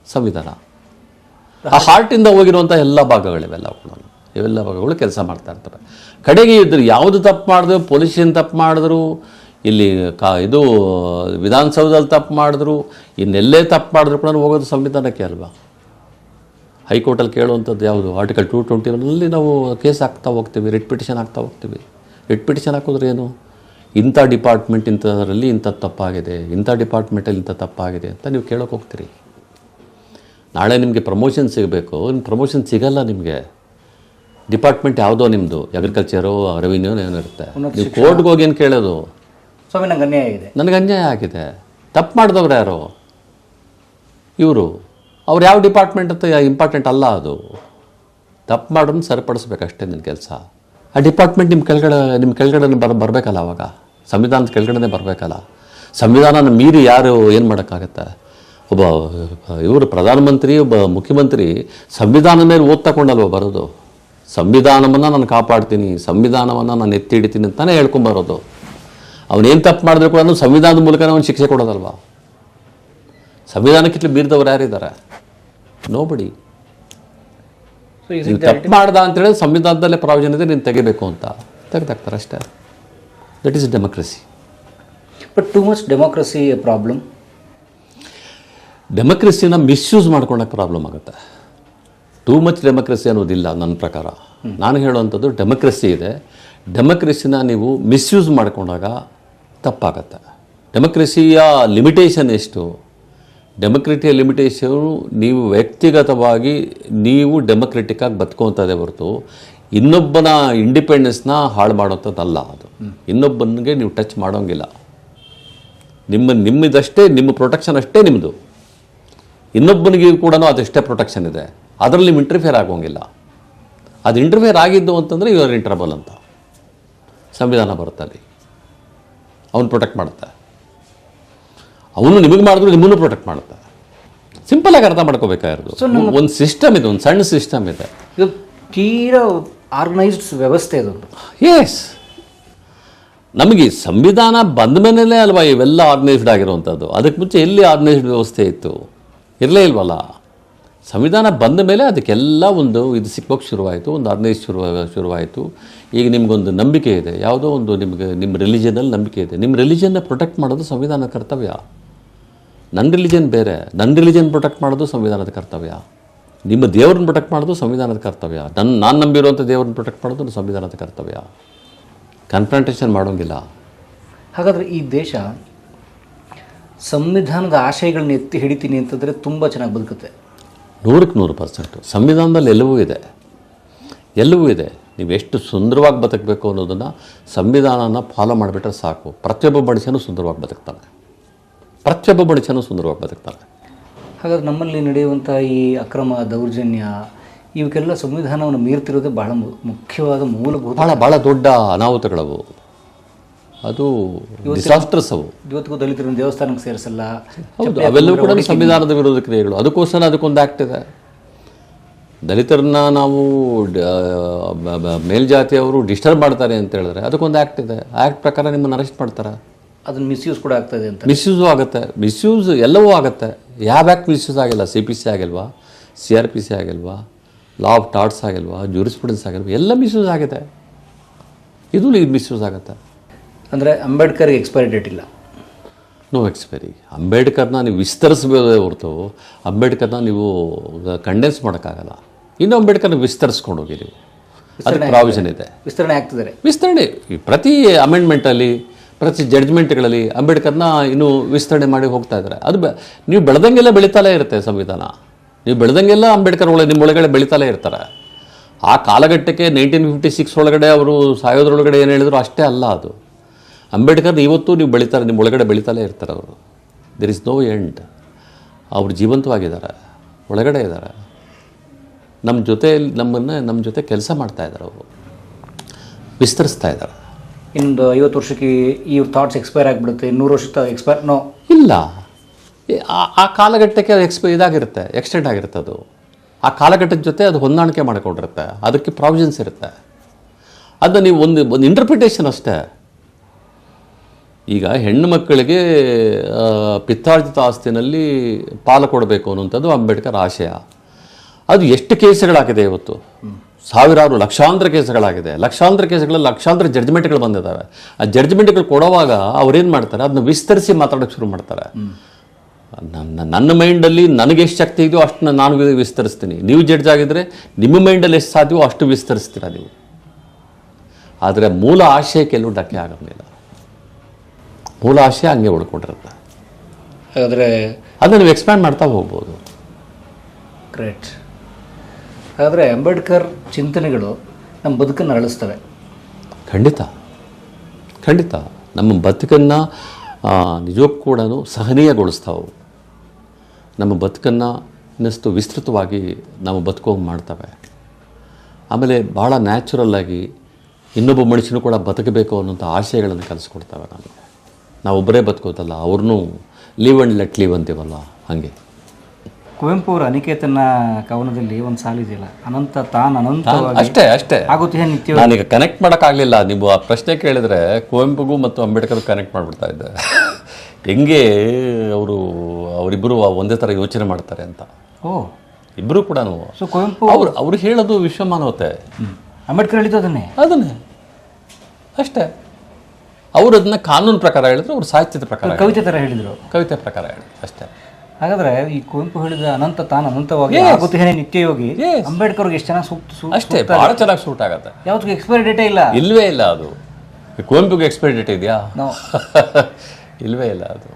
ಸಂವಿಧಾನ. ಆ ಹಾರ್ಟಿಂದ ಹೋಗಿರುವಂಥ ಎಲ್ಲ ಭಾಗಗಳಿವೆಲ್ಲ ಕೂಡ. ಇವೆಲ್ಲ ಭಾಗಗಳು ಕೆಲಸ ಮಾಡ್ತಾ ಇರ್ತವೆ. ಕಡೆಗೆ ಇದ್ರು ಯಾವುದು ತಪ್ಪು ಮಾಡಿದ್ರು ಪೊಲೀಸ್ ಸ್ಟೇಷನ್ ತಪ್ಪು ಮಾಡಿದ್ರು ಇಲ್ಲಿ ಕಾ ಇದು ವಿಧಾನಸೌಧದಲ್ಲಿ ತಪ್ಪು ಮಾಡಿದ್ರು ಇನ್ನೆಲ್ಲೇ ತಪ್ಪು ಮಾಡಿದ್ರು ಕೂಡ ಹೋಗೋದು ಸಂವಿಧಾನಕ್ಕೆ ಅಲ್ವಾ? ಹೈಕೋರ್ಟಲ್ಲಿ ಕೇಳುವಂಥದ್ದು ಯಾವುದು? ಆರ್ಟಿಕಲ್ ಟೂ ಟ್ವೆಂಟಿನಲ್ಲಿ ನಾವು ಕೇಸ್ ಹಾಕ್ತಾ ಹೋಗ್ತೀವಿ ರಿಟ್ ಪಿಟಿಷನ್ ಹಾಕ್ತಾ ಹೋಗ್ತೀವಿ. ರಿಟ್ ಪಿಟಿಷನ್ ಹಾಕೋದ್ರೆ ಏನು? ಇಂಥ ಡಿಪಾರ್ಟ್ಮೆಂಟ್ ಇಂಥದ್ರಲ್ಲಿ ಇಂಥ ತಪ್ಪಾಗಿದೆ ಇಂಥ ಡಿಪಾರ್ಟ್ಮೆಂಟಲ್ಲಿ ಇಂಥ ತಪ್ಪಾಗಿದೆ ಅಂತ ನೀವು ಕೇಳೋಕೆ ಹೋಗ್ತೀರಿ. ನಾಳೆ ನಿಮಗೆ ಪ್ರಮೋಷನ್ ಸಿಗಬೇಕು ನಿಮ್ಮ ಪ್ರಮೋಷನ್ ಸಿಗಲ್ಲ ನಿಮಗೆ. ಡಿಪಾರ್ಟ್ಮೆಂಟ್ ಯಾವುದೋ ನಿಮ್ಮದು ಅಗ್ರಿಕಲ್ಚರು ರೆವಿನ್ಯೂ ಏನೋ ಇರುತ್ತೆ. ನೀವು ಕೋರ್ಟ್ಗೆ ಹೋಗಿ ಏನು ಕೇಳೋದು? ಸ್ವಾಮಿ ನನಗೆ ಅನ್ಯಾಯ ಆಗಿದೆ. ನನಗೆ ಅನ್ಯಾಯ ಆಗಿದೆ. ತಪ್ಪು ಮಾಡಿದವ್ರು ಯಾರು? ಇವರು. ಅವ್ರು ಯಾವ ಡಿಪಾರ್ಟ್ಮೆಂಟ್ ಅಂತ ಇಂಪಾರ್ಟೆಂಟ್ ಅಲ್ಲ ಅದು. ತಪ್ಪು ಮಾಡೋದನ್ನ ಸರಿಪಡಿಸ್ಬೇಕಷ್ಟೇ ನಿನ್ನ ಕೆಲಸ. ಆ ಡಿಪಾರ್ಟ್ಮೆಂಟ್ ನಿಮ್ಮ ಕೆಳಗಡೆ ನಿಮ್ಮ ಕೆಳಗಡೆ ಬರ, ಬರಬೇಕಲ್ಲ ಅವಾಗ. ಸಂವಿಧಾನದ ಕೆಳಗಡೆನೇ ಬರಬೇಕಲ್ಲ. ಸಂವಿಧಾನನ ಮೀರಿ ಯಾರು ಏನು ಮಾಡೋಕ್ಕಾಗತ್ತೆ? ಒಬ್ಬ, ಇವರು ಪ್ರಧಾನಮಂತ್ರಿ, ಒಬ್ಬ ಮುಖ್ಯಮಂತ್ರಿ ಸಂವಿಧಾನ ಮೇಲೆ ಓದ್ ಬರೋದು? ಸಂವಿಧಾನವನ್ನು ನಾನು ಕಾಪಾಡ್ತೀನಿ, ಸಂವಿಧಾನವನ್ನು ನಾನು ಎತ್ತಿ ಹಿಡಿತೀನಿ ಅಂತಾನೆ ಹೇಳ್ಕೊಂಬರೋದು ಅವನೇನು ತಪ್ಪು ಮಾಡಿದ್ರು ಕೂಡ ಸಂವಿಧಾನದ ಮೂಲಕ ಅವನು ಶಿಕ್ಷೆ ಕೊಡೋದಲ್ವ? ಸಂವಿಧಾನಕ್ಕಿಂತ ಮೀರಿದವ್ರು ಯಾರಿದ್ದಾರೆ? ನೋಬಡಿ ತಪ್ಪು ಮಾಡ್ದ ಅಂತೇಳಿ ಸಂವಿಧಾನದಲ್ಲೇ ಪ್ರಾವಿಷನ್ ಇದೆ ನೀನು ತೆಗಿಬೇಕು ಅಂತ. ತೆಗೆದಾಕ್ತಾರೆ ಅಷ್ಟೇ. That is democracy but too much democracy problem ಡೆಮೋಕ್ರಸಿನ misuse ಮಾಡ್ಕೊಳಕ್ಕೆ ಪ್ರಾಬ್ಲಮ್ ಆಗುತ್ತೆ. ಟೂ ಮಚ್ ಡೆಮೋಕ್ರಸಿ ಅನ್ನೋದಿಲ್ಲ ನನ್ನ ಪ್ರಕಾರ. ನಾನು ಹೇಳುವಂಥದ್ದು ಡೆಮೋಕ್ರಸಿ ಇದೆ. ಡೆಮೋಕ್ರಸಿನ ನೀವು ಮಿಸ್ಯೂಸ್ ಮಾಡಿಕೊಂಡಾಗ ತಪ್ಪಾಗತ್ತೆ. ಡೆಮೋಕ್ರಸಿಯ ಲಿಮಿಟೇಷನ್ ಎಷ್ಟು? ಡೆಮೋಕ್ರಟಿಯ ಲಿಮಿಟೇಷನು ನೀವು ವ್ಯಕ್ತಿಗತವಾಗಿ ನೀವು ಡೆಮೊಕ್ರೆಟಿಕ್ಕಾಗಿ ಆಗಿ ಬದುಕುವಂಥದ್ದೇ ಹೊರತು ಇನ್ನೊಬ್ಬನ ಇಂಡಿಪೆಂಡೆನ್ಸ್ನ ಹಾಳು ಮಾಡೋಂಥದ್ದಲ್ಲ ಅದು. ಇನ್ನೊಬ್ಬನಿಗೆ ನೀವು ಟಚ್ ಮಾಡೋಂಗಿಲ್ಲ. ನಿಮ್ಮ ನಿಮ್ಮದಷ್ಟೇ, ನಿಮ್ಮ ಪ್ರೊಟೆಕ್ಷನ್ ಅಷ್ಟೇ ನಿಮ್ಮದು ಇನ್ನೊಬ್ಬನಿಗೆ ಕೂಡ ಅದೆಷ್ಟೇ ಪ್ರೊಟೆಕ್ಷನ್ ಇದೆ. ಅದರಲ್ಲಿ ನೀವು ಇಂಟರ್ಫಿಯರ್ ಆಗೋಂಗಿಲ್ಲ. ಅದು ಇಂಟರ್ಫಿಯರ್ ಆಗಿದ್ದು ಅಂತಂದರೆ ಇವರು ಇಂಟ್ರಬಲ್ ಅಂತ. ಸಂವಿಧಾನ ಬರುತ್ತೆ ಅಲ್ಲಿ ಅವನು ಪ್ರೊಟೆಕ್ಟ್ ಮಾಡುತ್ತೆ. ಅವನು ನಿಮಗೆ ಮಾಡಿದ್ರು ನಿಮ್ಮನ್ನು ಪ್ರೊಟೆಕ್ಟ್ ಮಾಡುತ್ತೆ. ಆಗಿ ಅರ್ಥ ಮಾಡ್ಕೋಬೇಕಾಗಿರೋದು ಒಂದು ಸಿಸ್ಟಮ್ ಇದೆ ಒಂದು ಸಣ್ಣ ಸಿಸ್ಟಮ್ ಇದೆ. ಇದು ತೀರಾ ಆರ್ಗನೈಸ್ಡ್ ವ್ಯವಸ್ಥೆ ಇದೊಂದು ಎಸ್ ನಮಗೆ ಸಂವಿಧಾನ ಬಂದ ಮೇಲೆ ಅಲ್ವಾ ಇವೆಲ್ಲ ಆರ್ಗನೈಸ್ಡ್ ಆಗಿರುವಂಥದ್ದು ಅದಕ್ಕೆ ಮುಂಚೆ ಎಲ್ಲಿ ಆರ್ಗನೈಸ್ಡ್ ವ್ಯವಸ್ಥೆ ಇತ್ತು? ಇರಲೇ ಇಲ್ವಲ್ಲ? ಸಂವಿಧಾನ ಬಂದ ಮೇಲೆ ಅದಕ್ಕೆಲ್ಲ ಒಂದು ಇದು ಸಿಕ್ಕೋಕೆ ಶುರುವಾಯಿತು ಒಂದು ಆರ್ಗನೈಸ್ ಶುರು ಶುರುವಾಯಿತು. ಈಗ ನಿಮಗೊಂದು ನಂಬಿಕೆ ಇದೆ. ಯಾವುದೋ ಒಂದು ನಿಮಗೆ ನಿಮ್ಮ ರಿಲಿಜನಲ್ಲಿ ನಂಬಿಕೆ ಇದೆ. ನಿಮ್ಮ ರಿಲಿಜನ್ನ ಪ್ರೊಟೆಕ್ಟ್ ಮಾಡೋದು ಸಂವಿಧಾನ ಕರ್ತವ್ಯ. ನನ್ನ ರಿಲಿಜನ್ ಬೇರೆ ನನ್ನ ರಿಲಿಜನ್ ಪ್ರೊಟೆಕ್ಟ್ ಮಾಡೋದು ಸಂವಿಧಾನದ ಕರ್ತವ್ಯ. ನಿಮ್ಮ ದೇವ್ರನ್ನ ಪ್ರೊಟೆಕ್ಟ್ ಮಾಡೋದು ಸಂವಿಧಾನದ ಕರ್ತವ್ಯ. ನನ್ನ ನಾನು ನಂಬಿರುವಂಥ ದೇವ್ರನ್ನ ಪ್ರೊಟೆಕ್ಟ್ ಮಾಡೋದು ಸಂವಿಧಾನದ ಕರ್ತವ್ಯ. ಕನ್ಫ್ರಂಟೇಷನ್ ಮಾಡೋಂಗಿಲ್ಲ. ಹಾಗಾದರೆ ಈ ದೇಶ ಸಂವಿಧಾನದ ಆಶಯಗಳನ್ನ ಎತ್ತಿ ಹಿಡಿತೀನಿ ಅಂತಂದರೆ ತುಂಬ ಚೆನ್ನಾಗಿ ಬದುಕುತ್ತೆ. ನೂರಕ್ಕೆ ನೂರು ಪರ್ಸೆಂಟು ಸಂವಿಧಾನದಲ್ಲಿ ಎಲ್ಲವೂ ಇದೆ. ಎಲ್ಲವೂ ಇದೆ. ನೀವು ಎಷ್ಟು ಸುಂದರವಾಗಿ ಬದುಕಬೇಕು ಅನ್ನೋದನ್ನು ಸಂವಿಧಾನನ ಫಾಲೋ ಮಾಡಿಬಿಟ್ರೆ ಸಾಕು. ಪ್ರತಿಯೊಬ್ಬ ಮನುಷ್ಯನೂ ಸುಂದರವಾಗಿ ಬದುಕ್ತಾನೆ. ಪ್ರತಿಯೊಬ್ಬ ಮನುಷ್ಯನೂ ಸುಂದರವಾಗಿ ಬದುಕ್ತಾನೆ. ಹಾಗಾದ್ರೆ ನಮ್ಮಲ್ಲಿ ನಡೆಯುವಂಥ ಈ ಅಕ್ರಮ ದೌರ್ಜನ್ಯ ಇವಕ್ಕೆಲ್ಲ ಸಂವಿಧಾನವನ್ನು ಮೀರ್ತಿರೋದೇ ಬಹಳ ಮುಖ್ಯವಾದ ಮೂಲಭೂತ ಬಹಳ ಭಾಳ ದೊಡ್ಡ ಅನಾಹುತಗಳವು. ಅದು ಡಿಸಾಸ್ಟರ್ಸ್ ಅವು. ಇವತ್ತಿಗೂ ದಲಿತರನ್ನು ದೇವಸ್ಥಾನಕ್ಕೆ ಸೇರಿಸಲ್ಲ ಹೌದು ಅವೆಲ್ಲವೂ ಕೂಡ ಸಂವಿಧಾನದ ವಿರೋಧ ಕ್ರಿಯೆಗಳು ಅದಕ್ಕೋಸ್ಕರ ಅದಕ್ಕೊಂದು ಆ್ಯಕ್ಟ್ ಇದೆ. ದಲಿತರನ್ನ ನಾವು ಮೇಲ್ಜಾತಿಯವರು ಡಿಸ್ಟರ್ಬ್ ಮಾಡ್ತಾರೆ ಅಂತ ಹೇಳಿದ್ರೆ ಅದಕ್ಕೊಂದು ಆ್ಯಕ್ಟ್ ಇದೆ. ಆ್ಯಕ್ಟ್ ಪ್ರಕಾರ ನಿಮ್ಮನ್ನು ಅರೆಸ್ಟ್ ಮಾಡ್ತಾರೆ? ಅದನ್ನ ಮಿಸ್ಯೂಸ್ ಕೂಡ ಆಗ್ತಾ ಇದೆ ಅಂತ. ಮಿಸ್ಯೂಸು ಆಗುತ್ತೆ. ಮಿಸ್ಯೂಸ್ ಎಲ್ಲವೂ ಆಗುತ್ತೆ. ಯಾವ ಯಾಕೆ ಮಿಸ್ಯೂಸ್ ಆಗಿಲ್ಲ? ಸಿ ಪಿ ಸಿ ಆಗಿಲ್ವಾ? ಸಿ ಆರ್ ಪಿ ಸಿ ಆಗಿಲ್ವಾ? ಲಾ ಆಫ್ ಟಾಟ್ಸ್ ಆಗಿಲ್ವಾ? ಜೂರಿಸ್ಪ್ರುಡೆನ್ಸ್ ಆಗಿಲ್ವಾ? ಎಲ್ಲ ಮಿಸ್ಯೂಸ್ ಆಗಿದೆ ಇದು ಮಿಸ್ಯೂಸ್ ಆಗುತ್ತೆ. ಅಂದರೆ ಅಂಬೇಡ್ಕರ್ಗೆ ಎಕ್ಸ್ಪೈರಿ ಡೇಟ್ ಇಲ್ಲ. ನೋ ಎಕ್ಸ್ಪೈರಿ ಅಂಬೇಡ್ಕರ್ನ ನೀವು ವಿಸ್ತರಿಸಬಹುದೇ ಹೊರತು ಅಂಬೇಡ್ಕರ್ನ ನೀವು ಕಂಡೆನ್ಸ್ ಮಾಡೋಕ್ಕಾಗಲ್ಲ. ಇನ್ನು ಅಂಬೇಡ್ಕರ್ನ ವಿಸ್ತರಿಸ್ಕೊಂಡು ಹೋಗಿ ನೀವು. ಅದಕ್ಕೆ ಪ್ರಾವಿಷನ್ ಇದೆ. ವಿಸ್ತರಣೆ ಆಗ್ತಿದ್ದಾರೆ. ವಿಸ್ತರಣೆ. ಪ್ರತಿ ಅಮೆಂಡ್ಮೆಂಟಲ್ಲಿ ಪ್ರತಿ ಜಡ್ಜ್ಮೆಂಟ್ಗಳಲ್ಲಿ ಅಂಬೇಡ್ಕರ್ನ ಇನ್ನೂ ವಿಸ್ತರಣೆ ಮಾಡಿ ಹೋಗ್ತಾ ಇದ್ದಾರೆ. ಅದು ನೀವು ಬೆಳೆದಂಗೆಲ್ಲ ಬೆಳೀತಲೇ ಇರುತ್ತೆ ಸಂವಿಧಾನ. ನೀವು ಬೆಳೆದಂಗೆಲ್ಲ ಅಂಬೇಡ್ಕರ್ ಒಳಗೆ ನಿಮ್ಮ ಒಳಗಡೆ ಬೆಳೀತಾಲೇ ಇರ್ತಾರೆ. ಆ ಕಾಲಘಟ್ಟಕ್ಕೆ ನೈನ್ಟೀನ್ ಫಿಫ್ಟಿ ಸಿಕ್ಸ್ ಒಳಗಡೆ ಅವರು ಸಾಯೋದ್ರೊಳಗಡೆ ಏನು ಹೇಳಿದ್ರು ಅಷ್ಟೇ ಅಲ್ಲ ಅದು. ಅಂಬೇಡ್ಕರ್ ಇವತ್ತು ನೀವು ಬೆಳೀತಾರೆ, ನಿಮ್ಮ ಒಳಗಡೆ ಬೆಳೀತಾಲೇ ಇರ್ತಾರೆ ಅವರು. ದೇರ್ ಇಸ್ ನೋ ಎಂಡ್ ಅವರು ಜೀವಂತವಾಗಿದ್ದಾರೆ, ಒಳಗಡೆ ಇದ್ದಾರೆ. ನಮ್ಮ ಜೊತೆಯಲ್ಲಿ ನಮ್ಮನ್ನು ನಮ್ಮ ಜೊತೆ ಕೆಲಸ ಮಾಡ್ತಾ ಇದ್ದಾರೆ ಅವರು. ವಿಸ್ತರಿಸ್ತಾ ಇದ್ದಾರೆ. ಇನ್ನೊಂದು ಐವತ್ತು ವರ್ಷಕ್ಕೆ ಈ ಥಾಟ್ಸ್ ಎಕ್ಸ್ಪೈರ್ ಆಗಿಬಿಡುತ್ತೆ ಇನ್ನೂರು ವರ್ಷಕ್ಕೆ ಎಕ್ಸ್ಪೈರ್ ನೋ ಇಲ್ಲ. ಆ- ಆ ಕಾಲಘಟ್ಟಕ್ಕೆ ಅದು ಎಕ್ಸ್ಪ ಇದಾಗಿರುತ್ತೆ ಎಕ್ಸ್ಟೆಂಡ್ ಆಗಿರುತ್ತೆ ಅದು. ಆ ಕಾಲಘಟ್ಟದ ಜೊತೆ ಅದು ಹೊಂದಾಣಿಕೆ ಮಾಡಿಕೊಂಡಿರುತ್ತೆ ಅದಕ್ಕೆ ಪ್ರಾವಿಷನ್ಸ್ ಇರುತ್ತೆ. ಅದು ನೀವು ಒಂದು ಒಂದು ಇಂಟರ್ಪ್ರಿಟೇಷನ್ ಅಷ್ಟೇ. ಈಗ ಹೆಣ್ಣು ಮಕ್ಕಳಿಗೆ ಆ, ಪಿತ್ತಾರ್ಜಿತ ಆಸ್ತಿನಲ್ಲಿ ಪಾಲು ಕೊಡಬೇಕು ಅನ್ನುವಂಥದ್ದು ಅಂಬೇಡ್ಕರ್ ಆಶಯ. ಅದು ಎಷ್ಟು ಕೇಸುಗಳಾಗಿದೆ ಇವತ್ತು. ಸಾವಿರಾರು ಲಕ್ಷಾಂತರ ಕೇಸುಗಳಾಗಿದೆ. ಲಕ್ಷಾಂತರ ಕೇಸುಗಳಲ್ಲಿ ಲಕ್ಷಾಂತರ ಜಡ್ಜ್ಮೆಂಟ್ಗಳು ಬಂದಿದ್ದಾವೆ ಆ ಜಡ್ಜ್ಮೆಂಟ್ಗಳು ಕೊಡುವಾಗ ಅವ್ರೇನು ಮಾಡ್ತಾರೆ? ಅದನ್ನ ವಿಸ್ತರಿಸಿ ಮಾತಾಡೋಕ್ಕೆ ಶುರು ಮಾಡ್ತಾರೆ. ನನ್ನ ನನ್ನ ಮೈಂಡಲ್ಲಿ ನನಗೆ ಎಷ್ಟು ಶಕ್ತಿ ಇದೆಯೋ ಅಷ್ಟನ್ನ ನಾನು ವಿಸ್ತರಿಸ್ತೀನಿ. ನೀವು ಜಡ್ಜ್ ಆಗಿದ್ರೆ ನಿಮ್ಮ ಮೈಂಡಲ್ಲಿ ಎಷ್ಟು ಸಾಧ್ಯವೋ ಅಷ್ಟು ವಿಸ್ತರಿಸ್ತೀರಾ ನೀವು. ಆದರೆ ಮೂಲ ಆಶಯ ಕೆಲವು ಡಕ್ಕೆ ಆಗಂಗಿಲ್ಲ. ಮೂಲ ಆಶಯ ಹಂಗೆ ಉಳ್ಕೊಂಡಿರುತ್ತೆ. ಹಾಗಾದರೆ ಅದನ್ನು ನೀವು ಎಕ್ಸ್ಪ್ಯಾಂಡ್ ಮಾಡ್ತಾ ಹೋಗ್ಬೋದು. ಗ್ರೇಟ್ ಹಾಗಾದರೆ ಅಂಬೇಡ್ಕರ್ ಚಿಂತನೆಗಳು ನಮ್ಮ ಬದುಕನ್ನು ಅರಳಿಸ್ತವೆ. ಖಂಡಿತ. ಖಂಡಿತ. ನಮ್ಮ ಬದುಕನ್ನು ನಿಜಕ್ಕೂ ಕೂಡ ಸಹನೀಯಗೊಳಿಸ್ತಾವೆ. ನಮ್ಮ ಬದುಕನ್ನು ಇನ್ನಷ್ಟು ವಿಸ್ತೃತವಾಗಿ ನಾವು ಬದುಕೋಂಗೆ ಮಾಡ್ತವೆ. ಆಮೇಲೆ ಭಾಳ ನ್ಯಾಚುರಲ್ಲಾಗಿ ಇನ್ನೊಬ್ಬ ಮನುಷ್ಯನೂ ಕೂಡ ಬದುಕಬೇಕು ಅನ್ನೋಂಥ ಆಶಯಗಳನ್ನು ಕಲಿಸ್ಕೊಡ್ತವೆ ನಮಗೆ. ನಾವೊಬ್ಬರೇ ಬದುಕೋದಲ್ಲ ಅವ್ರನ್ನೂ ಲೀವ್ ಆ್ಯಂಡ್ ಲೆಟ್ ಲೀವ್ ಅಂತೀವಲ್ಲ, ಹಾಗೆ. ಕುವೆಂಪು ಅವರ ಅನಿಕೇತನ ಕವನದಲ್ಲಿ ಒಂದು ಸಾಲಿದೆಯಲ್ಲ ಅನಂತ ತಾನ್ ಅನಂತವಾಗಿ ಅಷ್ಟೇ ಅಷ್ಟೇ. ಆಗುತ್ತೆ ನಿತ್ಯ ನಾನೀಗ ಕನೆಕ್ಟ್ ಮಾಡೋಕ್ಕಾಗಲಿಲ್ಲ ನೀವು ಆ ಪ್ರಶ್ನೆ ಕೇಳಿದ್ರೆ ಕುವೆಂಪುಗೂ ಮತ್ತು ಅಂಬೇಡ್ಕರ್ ಕನೆಕ್ಟ್ ಮಾಡಿಬಿಡ್ತಾ ಇದ್ದೆ. (laughs) ಹೆಂಗೆ ಅವರು ಅವರಿಬ್ಬರು ಒಂದೇ ಥರ ಯೋಚನೆ ಮಾಡ್ತಾರೆ ಅಂತ. ಓ. ಇಬ್ಬರು ಕೂಡ ಸೊ ಕುವೆಂಪು ಅವ್ರು ಅವ್ರು ಹೇಳೋದು ವಿಶ್ವಮಾನವತೆ ಅಂಬೇಡ್ಕರ್ ಹೇಳಿದ್ದು ಅದನ್ನೇ? ಅದನ್ನೇ. ಅಷ್ಟೇ. ಅವರು ಅದನ್ನ ಕಾನೂನು ಪ್ರಕಾರ ಹೇಳಿದ್ರು ಅವ್ರು ಸಾಹಿತ್ಯದ ಪ್ರಕಾರ. ಕವಿತೆ ಥರ ಹೇಳಿದರು. ಕವಿತೆ ಪ್ರಕಾರ ಹೇಳಿದ್ರು. ಅಷ್ಟೇ. ಹಾಗಾದ್ರೆ ಈ ಕುವೆಂಪು ಹೇಳಿದ ಅನಂತ ತಾನು ಅನಂತವಾಗಿ ಆಗುತ್ತೇನೆ ನಿತ್ಯ ಯೋಗಿ Yes. ಅಂಬೇಡ್ಕರ್ಗೆ ಎಷ್ಟು ಚೆನ್ನಾಗಿ ಸೂಕ್ತ ಸೂ- ಅಷ್ಟೇ ಬಹಳ ಚೆನ್ನಾಗಿ ಸೂಟ್ ಆಗತ್ತೆ. ಯಾವ್ದಕ್ಕೆ ಎಕ್ಸ್ಪೈರಿ ಡೇಟೇ ಇಲ್ಲ. ಇಲ್ವೇ ಇಲ್ಲ ಅದು. ಕುವೆಂಪುಗೆ ಎಕ್ಸ್ಪೈರಿ ಡೇಟ್ ಇದೆಯಾ? ನೋ ಇಲ್ವೇ ಇಲ್ಲ ಅದು.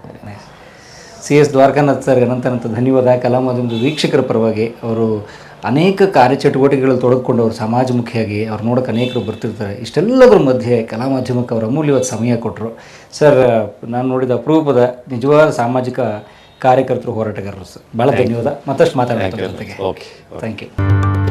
ಸಿ ಎಸ್ ದ್ವಾರಕಾನಾಥ್ ಸರ್ ಅನಂತ ಅನಂತ ಧನ್ಯವಾದ. ಕಲಾ ಮಾಧ್ಯಮದ ವೀಕ್ಷಕರ ಪರವಾಗಿ ಅವರು ಅನೇಕ ಕಾರ್ಯಚಟುವಟಿಕೆಗಳಲ್ಲಿ ತೊಡಗಿಕೊಂಡು ಅವರು ಸಮಾಜಮುಖಿಯಾಗಿ ಅವ್ರು ನೋಡಕ್ಕೆ ಅನೇಕರು ಬರ್ತಿರ್ತಾರೆ. ಇಷ್ಟೆಲ್ಲದರ ಮಧ್ಯೆ ಕಲಾ ಮಾಧ್ಯಮಕ್ಕೆ ಅವರು ಅಮೂಲ್ಯವಾದ ಸಮಯ ಕೊಟ್ಟರು ಸರ್ ನಾನು ನೋಡಿದ ಅಪರೂಪದ ನಿಜವಾದ ಸಾಮಾಜಿಕ ಕಾರ್ಯಕರ್ತರು ಹೋರಾಟಗಾರರು ಸರ್. ಭಾಳ ಧನ್ಯವಾದ. ಮತ್ತಷ್ಟು ಮಾತಾಡೋಣ ಓಕೆ ಥ್ಯಾಂಕ್ ಯು